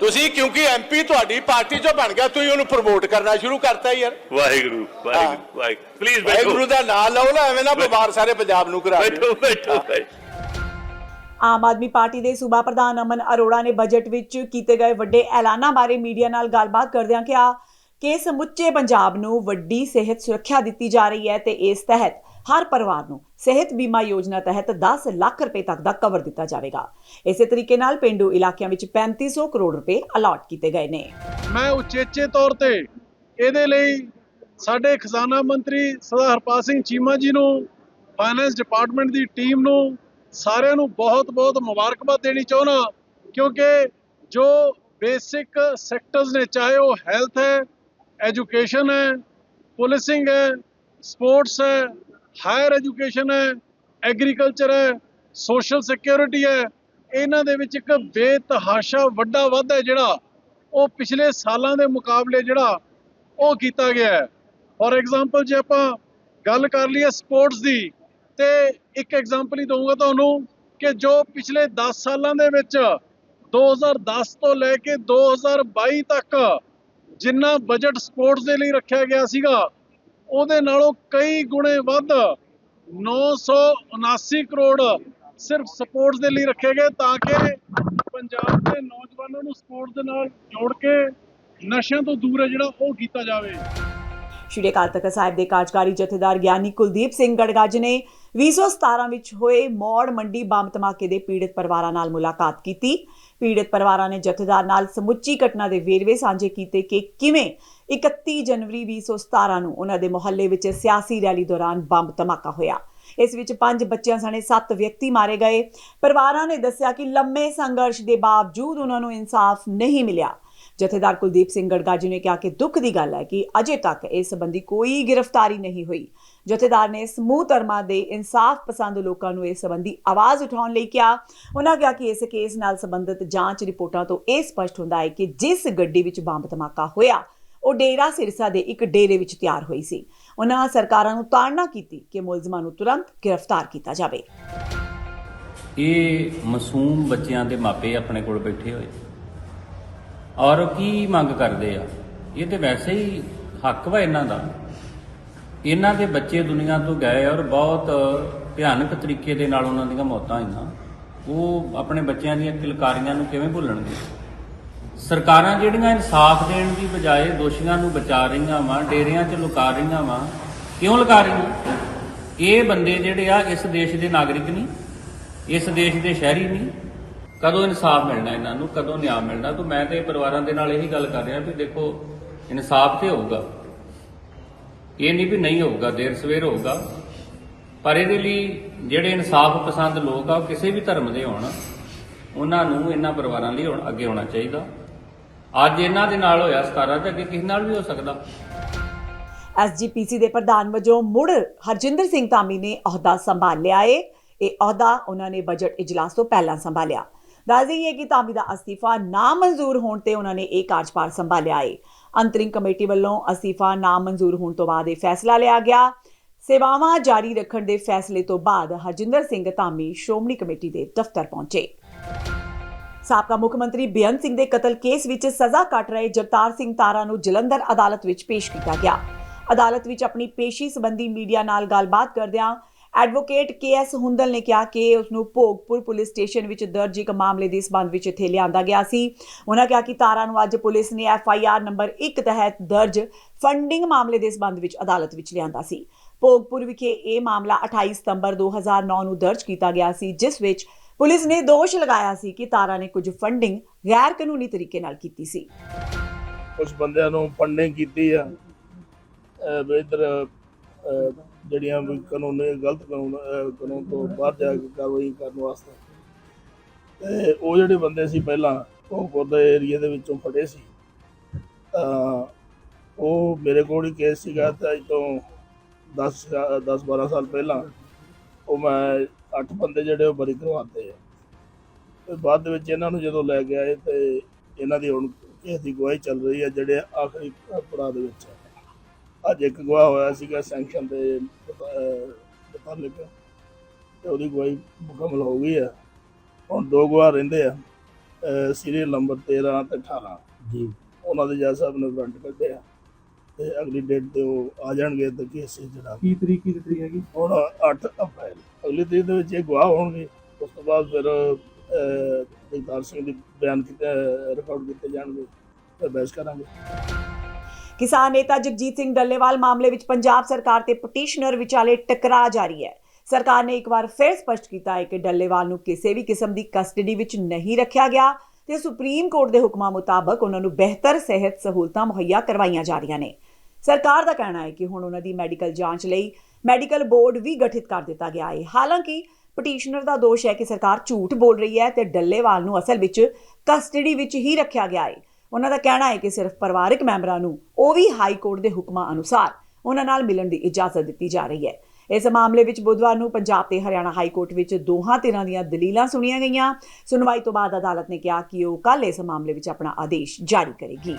ਤੁਸੀਂ ਕਿਉਂਕਿ ਐਮਪੀ ਤੁਹਾਡੀ ਪਾਰਟੀ ਚੋਂ ਬਣ ਗਿਆ ਤੁਸੀਂ ਉਹਨੂੰ ਪ੍ਰਮੋਟ ਕਰਨਾ ਸ਼ੁਰੂ ਕਰਤਾ ਯਾਰ। ਵਾਹਿਗੁਰੂ ਵਾਹਿਗੁਰੂ ਵਾਹਿਗੁਰੂ। ਪਲੀਜ਼ ਬੈਠੋ। ਵਾਹਿਗੁਰੂ ਦਾ ਨਾਮ ਲਓ ਨਾ ਐਵੇਂ ਨਾ ਬਿਮਾਰ ਸਾਰੇ ਪੰਜਾਬ ਨੂੰ ਕਰਾ ਦਿਓ। ਬੈਠੋ ਬੈਠੋ ਬੈਠੋ। ਆਮ ਆਦਮੀ ਪਾਰਟੀ ਦੇ ਸੂਬਾ ਪ੍ਰਧਾਨ ਅਮਨ ਅਰੋੜਾ ਨੇ ਬਜਟ ਵਿੱਚ ਕੀਤੇ ਗਏ ਵੱਡੇ ਐਲਾਨਾਂ ਬਾਰੇ ਮੀਡੀਆ ਨਾਲ ਗੱਲਬਾਤ ਕਰਦਿਆਂ ਕਿਹਾ ਕਿ ਸਮੁੱਚੇ ਪੰਜਾਬ ਨੂੰ ਵੱਡੀ ਸਿਹਤ ਸੁਰੱਖਿਆ ਦਿੱਤੀ ਜਾ ਰਹੀ ਹੈ ਤੇ ਇਸ ਤਹਿਤ ਹਰ ਪਰਿਵਾਰ ਨੂੰ ਸਿਹਤ ਬੀਮਾ ਯੋਜਨਾ ਤਹਿਤ 10 ਲੱਖ ਰੁਪਏ ਤੱਕ ਦਾ ਕਵਰ ਦਿੱਤਾ ਜਾਵੇਗਾ। ਇਸੇ ਤਰੀਕੇ ਨਾਲ ਪਿੰਡੂ ਇਲਾਕਿਆਂ ਵਿੱਚ 3500 ਕਰੋੜ ਰੁਪਏ ਅਲਾਟ ਕੀਤੇ ਗਏ ਨੇ। ਮੈਂ ਉਚੇਚੇ ਤੌਰ ਤੇ ਇਹਦੇ ਲਈ ਸਾਡੇ ਖਜ਼ਾਨਾ ਮੰਤਰੀ ਸਰਦਾਰ ਹਰਪਾਲ ਸਿੰਘ ਚੀਮਾ ਜੀ ਨੂੰ ਫਾਈਨੈਂਸ ਡਿਪਾਰਟਮੈਂਟ ਦੀ ਟੀਮ ਨੂੰ, ਸਾਰਿਆਂ ਨੂੰ ਬਹੁਤ-ਬਹੁਤ ਮੁਬਾਰਕਬਾਦ ਦੇਣੀ ਚਾਹੁੰਦਾ ਕਿਉਂਕਿ ਜੋ ਬੇਸਿਕ ਸੈਕਟਰਸ ਨੇ, ਚਾਹੇ ਉਹ ਹੈਲਥ ਹੈ ਐਜੂਕੇਸ਼ਨ ਹੈ ਪੁਲਿਸਿੰਗ ਹੈ ਸਪੋਰਟਸ ਹੈ ਹਾਇਰ ਐਜੂਕੇਸ਼ਨ ਹੈ, ਐਗਰੀਕਲਚਰ ਹੈ, ਸੋਸ਼ਲ ਸਿਕਿਉਰਿਟੀ ਹੈ, ਇਹਨਾਂ ਦੇ ਵਿੱਚ ਇੱਕ ਬੇਤਹਾਸ਼ਾ ਵੱਡਾ ਵਾਧਾ ਹੈ ਜਿਹੜਾ ਉਹ ਪਿਛਲੇ ਸਾਲਾਂ ਦੇ ਮੁਕਾਬਲੇ ਜਿਹੜਾ ਉਹ ਕੀਤਾ ਗਿਆ ਹੈ। ਫੋਰ ਐਗਜ਼ਾਮਪਲ ਜੇ ਆਪਾਂ ਗੱਲ ਕਰ ਲਈਏ ਸਪੋਰਟਸ ਦੀ, ਤੇ ਇੱਕ ਐਗਜ਼ਾਮਪਲ ਹੀ ਦਊਂਗਾ ਤੁਹਾਨੂੰ ਕਿ ਜੋ ਪਿਛਲੇ 10 ਸਾਲਾਂ ਦੇ ਵਿੱਚ 2010 ਤੋਂ ਲੈ ਕੇ 2022 ਤੱਕ ਜਿੰਨਾ ਬਜਟ ਸਪੋਰਟਸ ਦੇ ਲਈ ਰੱਖਿਆ ਗਿਆ ਸੀਗਾ ਉਹਦੇ ਨਾਲੋਂ ਕਈ ਗੁਣੇ ਵੱਧ 979 ਕਰੋੜ ਸਿਰਫ ਸਪੋਰਟਸ ਦੇ ਲਈ ਰੱਖੇ ਗਏ ਤਾਂ ਕਿ ਪੰਜਾਬ ਦੇ ਨੌਜਵਾਨਾਂ ਨੂੰ ਸਪੋਰਟਸ ਦੇ ਨਾਲ ਜੋੜ ਕੇ ਨਸ਼ਿਆਂ ਤੋਂ ਦੂਰ ਹੈ ਜਿਹੜਾ ਉਹ ਕੀਤਾ ਜਾਵੇ। ਸ਼੍ਰੀ ਅਕਾਲ ਤਖਤ ਸਾਹਿਬ ਦੇ ਕਾਰਜਕਾਰੀ ਜਥੇਦਾਰ ਗਿਆਨੀ ਕੁਲਦੀਪ ਸਿੰਘ ਗੜਗੱਜ ਨੇ 2017 ਵਿੱਚ ਹੋਏ ਮੌੜ ਮੰਡੀ ਬੰਬ ਧਮਾਕੇ ਦੇ ਪੀੜਤ ਪਰਿਵਾਰਾਂ ਨਾਲ ਮੁਲਾਕਾਤ ਕੀਤੀ। ਪੀੜਤ ਪਰਿਵਾਰਾਂ ਨੇ ਜਥੇਦਾਰ ਨਾਲ ਸਮੁੱਚੀ ਘਟਨਾ ਦੇ ਵੇਰਵੇ ਸਾਂਝੇ ਕੀਤੇ ਕਿ ਕਿਵੇਂ 31 ਜਨਵਰੀ 2017 ਨੂੰ ਉਹਨਾਂ ਦੇ ਮੁਹੱਲੇ ਵਿੱਚ ਸਿਆਸੀ ਰੈਲੀ ਦੌਰਾਨ ਬੰਬ ਧਮਾਕਾ ਹੋਇਆ। ਇਸ ਵਿੱਚ ਪੰਜ ਬੱਚਿਆਂ ਸਣੇ 7 ਵਿਅਕਤੀ ਮਾਰੇ ਗਏ। ਪਰਿਵਾਰਾਂ ਨੇ ਦੱਸਿਆ ਕਿ ਲੰਮੇ ਸੰਘਰਸ਼ ਦੇ ਬਾਵਜੂਦ ਉਹਨਾਂ ਨੂੰ ਇਨਸਾਫ ਨਹੀਂ ਮਿਲਿਆ। ਜਥੇਦਾਰ ਕੁਲਦੀਪ ਸਿੰਘ ਗੜਗਾਜੀ ਨੇ ਕਿਹਾ ਕਿ ਦੁੱਖ ਦੀ ਗੱਲ ਹੈ ਕਿ ਅਜੇ ਤੱਕ ਇਸ ਸੰਬੰਧੀ ਕੋਈ ਗ੍ਰਿਫਤਾਰੀ ਨਹੀਂ ਹੋਈ। ਜਥੇਦਾਰ ਨੇ ਸਮੂਹ ਧਰਮਾਂ ਦੇ ਇਨਸਾਫ ਪਸੰਦ ਲੋਕਾਂ ਨੂੰ ਇਸ ਸੰਬੰਧੀ ਆਵਾਜ਼ ਉਠਾਉਣ ਲਈ ਕਿਹਾ। ਉਹਨਾਂ ਕਿਹਾ ਕਿ ਇਸ ਕੇਸ ਨਾਲ ਸੰਬੰਧਿਤ ਜਾਂਚ ਰਿਪੋਰਟਾਂ ਤੋਂ ਇਹ ਸਪਸ਼ਟ ਹੁੰਦਾ ਹੈ ਕਿ ਜਿਸ ਗੱਡੀ ਵਿੱਚ ਬੰਬ ਧਮਾਕਾ ਹੋਇਆ, ਉਹ ਡੇਰਾ ਸਿਰਸਾ ਦੇ ਇੱਕ ਡੇਰੇ ਵਿੱਚ ਤਿਆਰ ਹੋਈ ਸੀ। ਉਹਨਾਂ ਸਰਕਾਰਾਂ ਨੂੰ ਤਾੜਨਾ ਕੀਤੀ ਕਿ ਮੁਲਜ਼ਮਾਂ ਨੂੰ ਤੁਰੰਤ ਗ੍ਰਿਫਤਾਰ ਕੀਤਾ ਜਾਵੇ। ਇਹ ਮਾਸੂਮ ਬੱਚਿਆਂ ਦੇ ਮਾਪੇ ਆਪਣੇ ਕੋਲ ਬੈਠੇ ਹੋਏ। ਔਰ ਕੀ ਮੰਗ ਕਰਦੇ ਆ? ਇਹ ਤੇ ਵੈਸੇ ਹੀ ਹੱਕ ਵਾ ਇਹਨਾਂ ਦਾ। ਇਹਨਾਂ ਦੇ ਬੱਚੇ ਦੁਨੀਆ ਤੋਂ ਗਏ ਔਰ ਬਹੁਤ ਭਿਆਨਕ ਤਰੀਕੇ ਦੇ ਨਾਲ ਉਹਨਾਂ ਦੀਆਂ ਮੌਤਾਂ ਹੋਈਆਂ। ਉਹ ਆਪਣੇ ਬੱਚਿਆਂ ਦੀਆਂ ਕਿਲਕਾਰੀਆਂ ਨੂੰ ਕਿਵੇਂ ਭੁੱਲਣਗੇ? ਸਰਕਾਰਾਂ ਜਿਹੜੀਆਂ ਇਨਸਾਫ ਦੇਣ ਦੀ ਬਜਾਏ ਦੋਸ਼ੀਆਂ ਨੂੰ ਬਚਾ ਰਹੀਆਂ ਵਾ, ਡੇਰਿਆਂ 'ਚ ਲੁਕਾ ਰਹੀਆਂ ਵਾ, ਕਿਉਂ ਲੁਕਾ ਰਹੀਆਂ? ਇਹ ਬੰਦੇ ਜਿਹੜੇ ਆ, ਇਸ ਦੇਸ਼ ਦੇ ਨਾਗਰਿਕ ਨਹੀਂ, ਇਸ ਦੇਸ਼ ਦੇ ਸ਼ਹਿਰੀ ਨਹੀਂ। ਕਦੋਂ ਇਨਸਾਫ ਮਿਲਣਾ ਇਹਨਾਂ ਨੂੰ, ਕਦੋਂ ਨਿਆਂ ਮਿਲਣਾ? ਤਾਂ ਮੈਂ ਤੇ ਪਰਿਵਾਰਾਂ ਦੇ ਨਾਲ ਇਹੀ ਗੱਲ ਕਰ ਰਿਹਾ ਵੀ ਦੇਖੋ, ਇਨਸਾਫ ਤੇ ਹੋਊਗਾ। ਇਹ ਨਹੀਂ ਵੀ ਨਹੀਂ ਹੋਊਗਾ, ਦੇਰ ਸਵੇਰ ਹੋਊਗਾ। ਪਰ ਇਹਦੇ ਲਈ ਜਿਹੜੇ ਇਨਸਾਫ ਪਸੰਦ ਲੋਕ ਆ ਕਿਸੇ ਵੀ ਧਰਮ ਦੇ ਹੋਣ, ਉਹਨਾਂ ਨੂੰ ਇਹਨਾਂ ਪਰਿਵਾਰਾਂ ਲਈ ਹੁਣ, ਅੱਗੇ ਆਉਣਾ ਚਾਹੀਦਾ। ਅੱਜ ਇਹਨਾਂ ਦੇ ਨਾਲ ਹੋਇਆ 17 ਤੇ ਅੱਗੇ ਕਿਸੇ ਨਾਲ ਵੀ ਹੋ ਸਕਦਾ? ਐਸਜੀਪੀਸੀ ਦੇ ਪ੍ਰਧਾਨ ਵਜੋਂ ਮੁੜ ਹਰਜਿੰਦਰ ਸਿੰਘ ਧਾਮੀ ਨੇ ਅਹੁਦਾ ਸੰਭਾਲ ਲਿਆ ਏ। ਇਹ ਅਹੁਦਾ ਉਹਨਾਂ ਨੇ ਬਜਟ ਇਜਲਾਸ ਤੋਂ ਪਹਿਲਾਂ ਸੰਭਾਲਿਆ। ਦੱਸ ਦੇਈਏ ਕਿ ਧਾਮੀ ਦਾ ਅਸਤੀਫਾ ਨਾ ਮਨਜ਼ੂਰ ਹੋਣ ਤੇ ਉਹਨਾਂ ਨੇ ਇਹ ਕਾਰਜਭਾਰ ਸੰਭਾਲਿਆ ਏ। ਅੰਤਰਿੰਗ ਕਮੇਟੀ ਵੱਲੋਂ ਅਸਤੀਫਾ ਨਾ ਮਨਜ਼ੂਰ ਹੋਣ ਤੋਂ ਬਾਅਦ ਇਹ ਫੈਸਲਾ ਲਿਆ ਗਿਆ। ਸੇਵਾਵਾਂ ਜਾਰੀ ਰੱਖਣ ਦੇ ਫੈਸਲੇ ਤੋਂ ਬਾਅਦ ਹਰਜਿੰਦਰ ਸਿੰਘ ਧਾਮੀ ਸ਼੍ਰੋਮਣੀ ਕਮੇਟੀ ਦੇ ਦਫ਼ਤਰ ਪਹੁੰਚੇ। ਸਾਬਕਾ ਮੁੱਖ ਮੰਤਰੀ ਬੇਅੰਤ ਸਿੰਘ ਦੇ ਕਤਲ ਕੇਸ ਵਿੱਚ ਸਜ਼ਾ ਕੱਟ ਰਹੇ ਜਗਤਾਰ ਸਿੰਘ ਤਾਰਾ ਨੂੰ ਜਲੰਧਰ ਅਦਾਲਤ ਵਿੱਚ ਪੇਸ਼ ਕੀਤਾ ਗਿਆ। ਅਦਾਲਤ ਵਿੱਚ ਆਪਣੀ ਪੇਸ਼ੀ ਸੰਬੰਧੀ ਮੀਡੀਆ ਨਾਲ ਗੱਲਬਾਤ ਕਰਦਿਆਂ ਐਡਵੋਕੇਟ ਕੇਐਸ ਹੁੰਦਲ ਨੇ ਕਿਹਾ ਕਿ ਉਸ ਨੂੰ ਭੋਗਪੁਰ ਪੁਲਿਸ ਸਟੇਸ਼ਨ ਵਿੱਚ ਦਰਜ ਇੱਕ ਮਾਮਲੇ ਦੇ ਸਬੰਧ ਵਿੱਚ ਇੱਥੇ ਲਿਆਂਦਾ ਗਿਆ ਸੀ। ਉਹਨਾਂ ਕਿਹਾ ਕਿ ਤਾਰਾ ਨੂੰ ਅੱਜ ਪੁਲਿਸ ਨੇ ਐਫਆਈਆਰ ਨੰਬਰ 1 ਤਹਿਤ ਦਰਜ ਫੰਡਿੰਗ ਮਾਮਲੇ ਦੇ ਸਬੰਧ ਵਿੱਚ ਅਦਾਲਤ ਵਿੱਚ ਲਿਆਂਦਾ ਸੀ। ਭੋਗਪੁਰ ਵਿਖੇ ਇਹ ਮਾਮਲਾ 28 ਸਤੰਬਰ 2009 ਨੂੰ ਦਰਜ ਕੀਤਾ ਗਿਆ ਸੀ, ਜਿਸ ਵਿੱਚ ਪੁਲਿਸ ਨੇ ਦੋਸ਼ ਲਗਾਇਆ ਸੀ ਕਿ ਤਾਰਾ ਨੇ ਕੁਝ ਫੰਡਿੰਗ ਗੈਰ ਕਾਨੂੰਨੀ ਤਰੀਕੇ ਨਾਲ ਕੀਤੀ ਸੀ। ਕੁਝ ਬੰਦਿਆਂ ਨੂੰ ਫੰਡਿੰਗ ਕੀਤੀ ਆ। ਅਹ ਜਿਹੜੀਆਂ ਵੀ ਕਾਨੂੰਨੀ ਗਲਤ ਕਾਨੂੰਨ ਅਹ, ਕਾਨੂੰਨ ਤੋਂ ਬਾਹਰ ਜਾ ਕੇ ਕਾਰਵਾਈ ਕਰਨ ਵਾਸਤੇ। ਤੇ ਉਹ ਜਿਹੜੇ ਬੰਦੇ ਸੀ ਪਹਿਲਾਂ ਭੋਗਪੁਰ ਦੇ ਏਰੀਆ ਦੇ ਵਿੱਚੋਂ ਫੜੇ ਸੀ। ਤਾਂ ਉਹ ਮੇਰੇ ਕੋਲ ਹੀ ਕੇਸ ਸੀਗਾ ਤੇ ਅੱਜ ਤੋਂ 10 10 12 ਸਾਲ ਪਹਿਲਾਂ ਉਹ ਮੈਂ ਅੱਠ ਬੰਦੇ ਜਿਹੜੇ ਉਹ ਬਰੀ ਕਰਵਾਤੇ ਆ। ਤੇ ਬਾਅਦ ਦੇ ਵਿੱਚ ਇਹਨਾਂ ਨੂੰ ਜਦੋਂ ਲੈ ਕੇ ਆਏ ਤੇ ਇਹਨਾਂ ਦੀ ਹੁਣ ਕੇਸ ਦੀ ਗਵਾਹੀ ਚੱਲ ਰਹੀ ਹੈ ਜਿਹੜੇ ਆਖਰੀ ਪੜਾਅ ਦੇ ਵਿੱਚ ਆ। ਅੱਜ ਇੱਕ ਗਵਾਹ ਹੋਇਆ ਸੀਗਾ ਸੈਂਕਸ਼ਨ ਦੇ ਮੁਤਾਬਿਕ। ਤੇ ਉਹਦੀ ਗਵਾਹੀ ਮੁਕੰਮਲ ਹੋ ਗਈ ਹੈ ਹੁਣ ਦੋ ਗਵਾਹ ਰਹਿੰਦੇ ਆ ਸੀਰੀਅਲ ਨੰਬਰ 13 ਤੇ 18 ਜੀ। ਉਹਨਾਂ ਦੇ ਜੱਜ ਸਾਹਿਬ ਨੇ ਵਾਰੰਟ ਕੱਢੇ ਆ। ਤੇ ਅਗਲੀ ਡੇਟ ਤੇ ਉਹ ਆ ਜਾਣਗੇ ਤੇ ਕੇਸ ਜਿਹੜਾ ਕੀ ਤਰੀਕ ਕੀ ਤਰੀਕ ਹੈਗੀ? ਹੁਣ 8 ਅਪ੍ਰੈਲ। ਅਗਲੀ ਤਰੀਕ ਦੇ ਵਿੱਚ ਇਹ ਗਵਾਹ ਹੋਣਗੇ। ਉਸ ਤੋਂ ਬਾਅਦ ਫਿਰ ਜਗਤਾਰ ਸਿੰਘ ਦੇ ਬਿਆਨ ਕੀਤੇ ਰਿਕਾਰਡ ਕੀਤੇ ਜਾਣਗੇ। ਤੇ ਬਹਿਸ ਕਰਾਂਗੇ। ਕਿਸਾਨ ਨੇਤਾ ਜਗਜੀਤ ਸਿੰਘ ਡੱਲੇਵਾਲ ਮਾਮਲੇ ਵਿੱਚ ਪੰਜਾਬ ਸਰਕਾਰ ਤੇ ਪਟੀਸ਼ਨਰ ਵਿਚਾਲੇ ਟਕਰਾਅ ਜਾਰੀ ਹੈ। ਸਰਕਾਰ ਨੇ ਇੱਕ ਵਾਰ ਫਿਰ ਸਪਸ਼ਟ ਕੀਤਾ ਹੈ ਕਿ ਡੱਲੇਵਾਲ ਨੂੰ ਕਿਸੇ ਵੀ ਕਿਸਮ ਦੀ ਕਸਟਡੀ ਵਿੱਚ ਨਹੀਂ ਰੱਖਿਆ ਗਿਆ ਤੇ ਸੁਪਰੀਮ ਕੋਰਟ ਦੇ ਹੁਕਮਾਂ ਮੁਤਾਬਕ ਉਹਨਾਂ ਨੂੰ ਬਿਹਤਰ ਸਿਹਤ ਸਹੂਲਤਾਂ ਮੁਹੱਈਆ ਕਰਵਾਈਆਂ ਜਾ ਰਹੀਆਂ ਨੇ। ਸਰਕਾਰ ਦਾ ਕਹਿਣਾ ਹੈ ਕਿ ਹੁਣ ਉਹਨਾਂ ਦੀ ਮੈਡੀਕਲ ਜਾਂਚ ਲਈ ਮੈਡੀਕਲ ਬੋਰਡ ਵੀ ਗਠਿਤ ਕਰ ਦਿੱਤਾ ਗਿਆ ਹੈ। ਹਾਲਾਂਕਿ ਪਟੀਸ਼ਨਰ ਦਾ ਦੋਸ਼ ਹੈ ਕਿ ਸਰਕਾਰ ਝੂਠ ਬੋਲ ਰਹੀ ਹੈ ਤੇ ਡੱਲੇਵਾਲ ਨੂੰ ਅਸਲ ਵਿੱਚ ਕਸਟਡੀ ਵਿੱਚ ਹੀ ਰੱਖਿਆ ਗਿਆ ਹੈ। ਉਹਨਾਂ ਦਾ ਕਹਿਣਾ ਹੈ ਕਿ ਸਿਰਫ ਪਰਿਵਾਰਕ ਮੈਂਬਰਾਂ ਨੂੰ, ਉਹ ਵੀ ਹਾਈ ਕੋਰਟ ਦੇ ਹੁਕਮਾਂ ਅਨੁਸਾਰ ਉਹਨਾਂ ਨਾਲ ਮਿਲਣ ਦੀ ਇਜਾਜ਼ਤ ਦਿੱਤੀ ਜਾ ਰਹੀ ਹੈ। ਇਸ ਮਾਮਲੇ ਵਿੱਚ ਬੁੱਧਵਾਰ ਨੂੰ ਪੰਜਾਬ ਤੇ ਹਰਿਆਣਾ ਹਾਈ ਕੋਰਟ ਵਿੱਚ ਦੋਹਾਂ ਧਿਰਾਂ ਦੀਆਂ ਦਲੀਲਾਂ ਸੁਣੀਆਂ ਗਈਆਂ। ਸੁਣਵਾਈ ਤੋਂ ਬਾਅਦ ਅਦਾਲਤ ਨੇ ਕਿਹਾ ਕਿ ਉਹ ਕੱਲ੍ਹ ਇਸ ਮਾਮਲੇ ਵਿੱਚ ਆਪਣਾ ਆਦੇਸ਼ ਜਾਰੀ ਕਰੇਗੀ।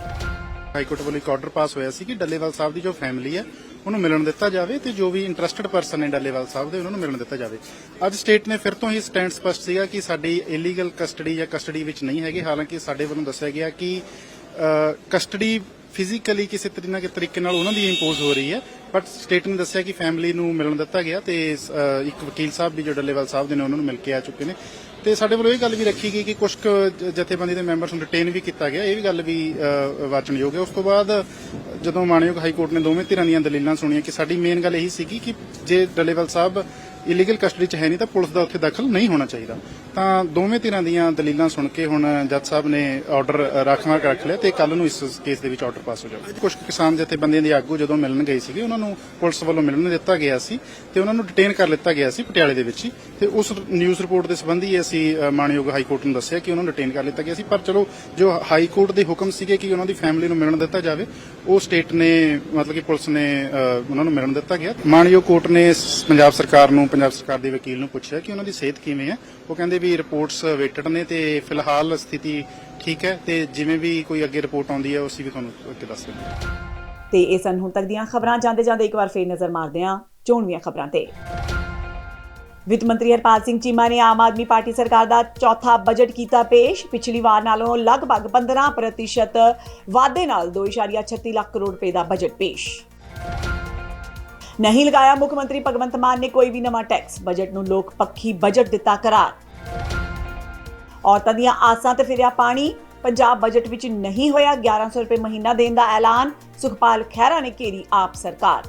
ਹਾਈ ਕੋਰਟ ਵੱਲੋਂ ਇੱਕ ਆਰਡਰ ਪਾਸ ਹੋਇਆ ਸੀ ਕਿ ਡੱਲੇਵਾਲ ਸਾਹਿਬ ਦੀ ਜੋ ਫੈਮਿਲੀ ਹੈ ਉਹਨੂੰ ਮਿਲਣ ਦਿੱਤਾ ਜਾਵੇ ਤੇ ਜੋ ਵੀ ਇੰਟਰਸਟਿਡ ਪਰਸਨ ਨੇ ਡੱਲੇਵਾਲ ਸਾਹਿਬ ਦੇ ਉਹਨਾਂ ਨੂੰ ਮਿਲਣ ਦਿੱਤਾ ਜਾਵੇ। ਅੱਜ ਸਟੇਟ ਨੇ ਫਿਰ ਤੋਂ ਹੀ ਸਟੈਂਡ ਸਪਸ਼ਟ ਸੀਗਾ ਕਿ ਸਾਡੀ ਇਲੀਗਲ ਕਸਟਡੀ ਜਾਂ ਕਸਟਡੀ ਵਿੱਚ ਨਹੀਂ ਹੈਗੇ। ਹਾਲਾਂਕਿ ਸਾਡੇ ਵੱਲੋਂ ਦੱਸਿਆ ਗਿਆ ਕਿ ਕਸਟਡੀ ਫਿਜ਼ੀਕਲੀ ਕਿਸੇ ਤਰੀਕੇ ਨਾਲ ਤਰੀਕੇ ਨਾਲ ਉਹਨਾਂ ਦੀ ਇੰਪੋਜ਼ ਹੋ ਰਹੀ ਹੈ। ਬਟ ਸਟੇਟ ਨੇ ਦੱਸਿਆ ਕਿ ਫੈਮਿਲੀ ਨੂੰ ਮਿਲਣ ਦਿੱਤਾ ਗਿਆ ਤੇ ਅ, ਇੱਕ ਵਕੀਲ ਸਾਹਿਬ ਵੀ ਜੋ ਡੱਲੇਵਾਲ ਸਾਹਿਬ ਦੇ ਨੇ ਉਹਨਾਂ ਨੂੰ ਮਿਲ ਕੇ ਆ ਚੁੱਕੇ ਨੇ। ਤੇ ਸਾਡੇ ਵੱਲੋਂ ਇਹ ਗੱਲ ਵੀ ਰੱਖੀ ਗਈ ਕਿ ਕੁਝ ਜਥੇਬੰਦੀ ਦੇ ਮੈਂਬਰਸ ਨੂੰ ਡਿਟੇਨ ਵੀ ਕੀਤਾ ਗਿਆ। ਇਹ ਵੀ ਗੱਲ ਵੀ ਵਾਚਣਯੋਗ ਹੈ। ਉਸ ਤੋਂ ਬਾਅਦ ਜਦੋਂ ਮਾਨਯੋਗ ਹਾਈ ਕੋਰਟ ਨੇ ਦੋਵੇਂ ਧਿਰਾਂ ਦੀਆਂ ਦਲੀਲਾਂ ਸੁਣੀਆਂ ਕਿ ਸਾਡੀ ਮੇਨ ਗੱਲ ਇਹੀ ਸੀਗੀ ਕਿ ਜੇ ਡੱਲੇਵਾਲ ਸਾਹਿਬ ਇਲੀਗਲ ਕਸਟਡੀ 'ਚ ਹੈ ਨਹੀਂ ਤਾਂ ਪੁਲਿਸ ਦਾ ਉੱਥੇ ਦਖਲ ਨਹੀਂ ਹੋਣਾ ਚਾਹੀਦਾ। ਤਾਂ ਦੋਵੇਂ ਧਿਰਾਂ ਦੀਆਂ ਦਲੀਲਾਂ ਸੁਣ ਕੇ ਹੁਣ ਜੱਜ ਸਾਹਿਬ ਨੇ ਆਰਡਰ ਰਾਖਵਾਂ ਰੱਖ ਲਿਆ ਤੇ ਕੱਲ ਨੂੰ ਇਸ ਕੇਸ ਦੇ ਵਿੱਚ ਆਰਡਰ ਪਾਸ ਹੋ ਜਾਊਗਾ। ਕੁਝ ਕਿਸਾਨ ਜਥੇਬੰਦੀਆਂ ਦੇ ਆਗੂ ਜਦੋਂ ਮਿਲਣ ਗਏ ਸੀਗੇ ਉਹਨਾਂ ਨੂੰ ਪੁਲਿਸ ਵੱਲੋਂ ਮਿਲਣ ਦਿੱਤਾ ਗਿਆ ਸੀ ਤੇ ਉਹਨਾਂ ਨੂੰ ਡਿਟੇਨ ਕਰ ਲਿੱਤਾ ਗਿਆ ਸੀ ਪਟਿਆਲੇ ਦੇ ਵਿੱਚ ਹੀ। ਤੇ ਉਸ ਨਿਊਜ਼ ਰਿਪੋਰਟ ਦੇ ਸੰਬੰਧੀ ਅਸੀਂ ਮਾਨਯੋਗ ਹਾਈ ਕੋਰਟ ਨੂੰ ਦੱਸਿਆ ਕਿ ਉਹਨਾਂ ਨੂੰ ਡਿਟੇਨ ਕਰ ਲਿੱਤਾ ਗਿਆ ਸੀ। ਪਰ ਚਲੋ ਜੋ ਹਾਈ ਕੋਰਟ ਦੇ ਹੁਕਮ ਸੀਗੇ ਕਿ ਉਹਨਾਂ ਦੀ ਫੈਮਿਲੀ ਨੂੰ ਮਿਲਣ ਦਿੱਤਾ ਜਾਵੇ ਉਹ ਸਟੇਟ ਨੇ ਮਤਲਬ ਕਿ ਪੁਲਿਸ ਨੇ ਅ, ਉਹਨਾਂ ਨੂੰ ਮਿਲਣ ਦਿੱਤਾ ਗਿਆ। ਮਾਨਯੋਗ ਕੋਰਟ ਨੇ ਪੰਜਾਬ ਸਰਕਾਰ ਨੂੰ ਪੰਜਾਬ ਸਰਕਾਰ ਦੇ ਵਕੀਲ ਨੂੰ ਪੁੱਛਿਆ ਕਿ ਉਹਨਾਂ ਦੀ ਸਿਹਤ ਕਿਵੇਂ ਹੈ, ਉਹ ਕਹਿੰਦੇ ਵੀ ਰਿਪੋਰਟਸ ਵੇਟਡ ਨੇ ਤੇ ਫਿਲਹਾਲ ਸਥਿਤੀ ਠੀਕ ਹੈ ਤੇ ਜਿਵੇਂ ਵੀ ਕੋਈ ਅੱਗੇ ਰਿਪੋਰਟ ਆਉਂਦੀ ਹੈ, ਅਸੀਂ ਵੀ ਤੁਹਾਨੂੰ ਅੱਗੇ ਦੱਸ ਦਿੰਦੇ ਤੇ ਇਹ ਸਨ ਹੁਣ ਤੱਕ ਦੀਆਂ ਖਬਰਾਂ ਜਾਂਦੇ ਜਾਂਦੇ ਇੱਕ ਵਾਰ ਫੇਰ ਨਜ਼ਰ ਮਾਰਦੇ ਹਾਂ ਚੋਣਵੀਆਂ ਖਬਰਾਂ ਤੇ। ਵਿੱਤ ਮੰਤਰੀ ਹਰਪਾਲ ਸਿੰਘ ਚੀਮਾ ਨੇ ਆਮ ਆਦਮੀ ਪਾਰਟੀ ਸਰਕਾਰ ਦਾ ਚੌਥਾ ਬਜਟ ਕੀਤਾ ਪੇਸ਼। ਪਿਛਲੀ ਵਾਰ ਨਾਲੋਂ ਲਗਭਗ 15% ਵਾਧੇ ਨਾਲ 2.36 ਲੱਖ ਕਰੋੜ ਰੁਪਏ ਦਾ ਬਜਟ ਪੇਸ਼। ਨਹੀਂ ਲਗਾਇਆ ਮੁੱਖ ਮੰਤਰੀ ਭਗਵੰਤ ਮਾਨ ਨੇ ਕੋਈ ਵੀ ਨਵਾਂ ਟੈਕਸ ਬਜਟ ਨੂੰ ਲੋਕ ਪੱਖੀ ਬਜਟ ਦਿੱਤਾ ਕਰਾਰ ਔਰਤਾਂ ਦੀਆਂ ਆਸਾਂ ਤੇ ਫਿਰਿਆ ਪਾਣੀ ਪੰਜਾਬ ਬਜਟ ਵਿੱਚ ਨਹੀਂ ਹੋਇਆ 1100 ਰੁਪਏ ਮਹੀਨਾ ਦੇਣ ਦਾ ਐਲਾਨ ਸੁਖਪਾਲ ਖਹਿਰਾ ਨੇ ਘੇਰੀ ਆਪ ਸਰਕਾਰ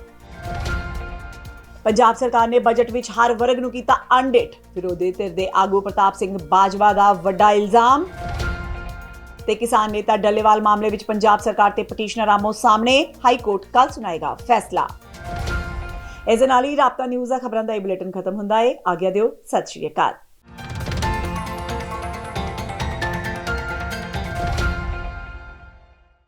ਪੰਜਾਬ ਸਰਕਾਰ ਨੇ ਬਜਟ ਵਿੱਚ ਹਰ ਵਰਗ ਨੂੰ ਕੀਤਾ ਅਣਡਿੱਠ ਵਿਰੋਧੀ ਧਿਰ ਦੇ ਆਗੂ ਪ੍ਰਤਾਪ ਸਿੰਘ ਬਾਜਵਾ ਦਾ ਵੱਡਾ ਇਲਜ਼ਾਮ ਤੇ ਕਿਸਾਨ ਨੇਤਾ ਡੱਲੇਵਾਲ ਮਾਮਲੇ ਵਿੱਚ ਪੰਜਾਬ ਸਰਕਾਰ ਤੇ ਪਟੀਸ਼ਨਰ ਆਮੋ ਸਾਹਮਣੇ ਹਾਈ ਕੋਰਟ ਕੱਲ ਸੁਣਾਏਗਾ ਫੈਸਲਾ ਇਸ ਦੇ ਨਾਲ ਹੀ ਰਾਬਤਾ ਨਿਊਜ਼ ਦਾ ਖਬਰਾਂ ਦਾ ਇਹ ਬੁਲੇਟਿਨ ਖਤਮ ਹੁੰਦਾ ਹੈ। ਆਗਿਆ ਦਿਓ। ਸਤਿ ਸ਼੍ਰੀ ਅਕਾਲ।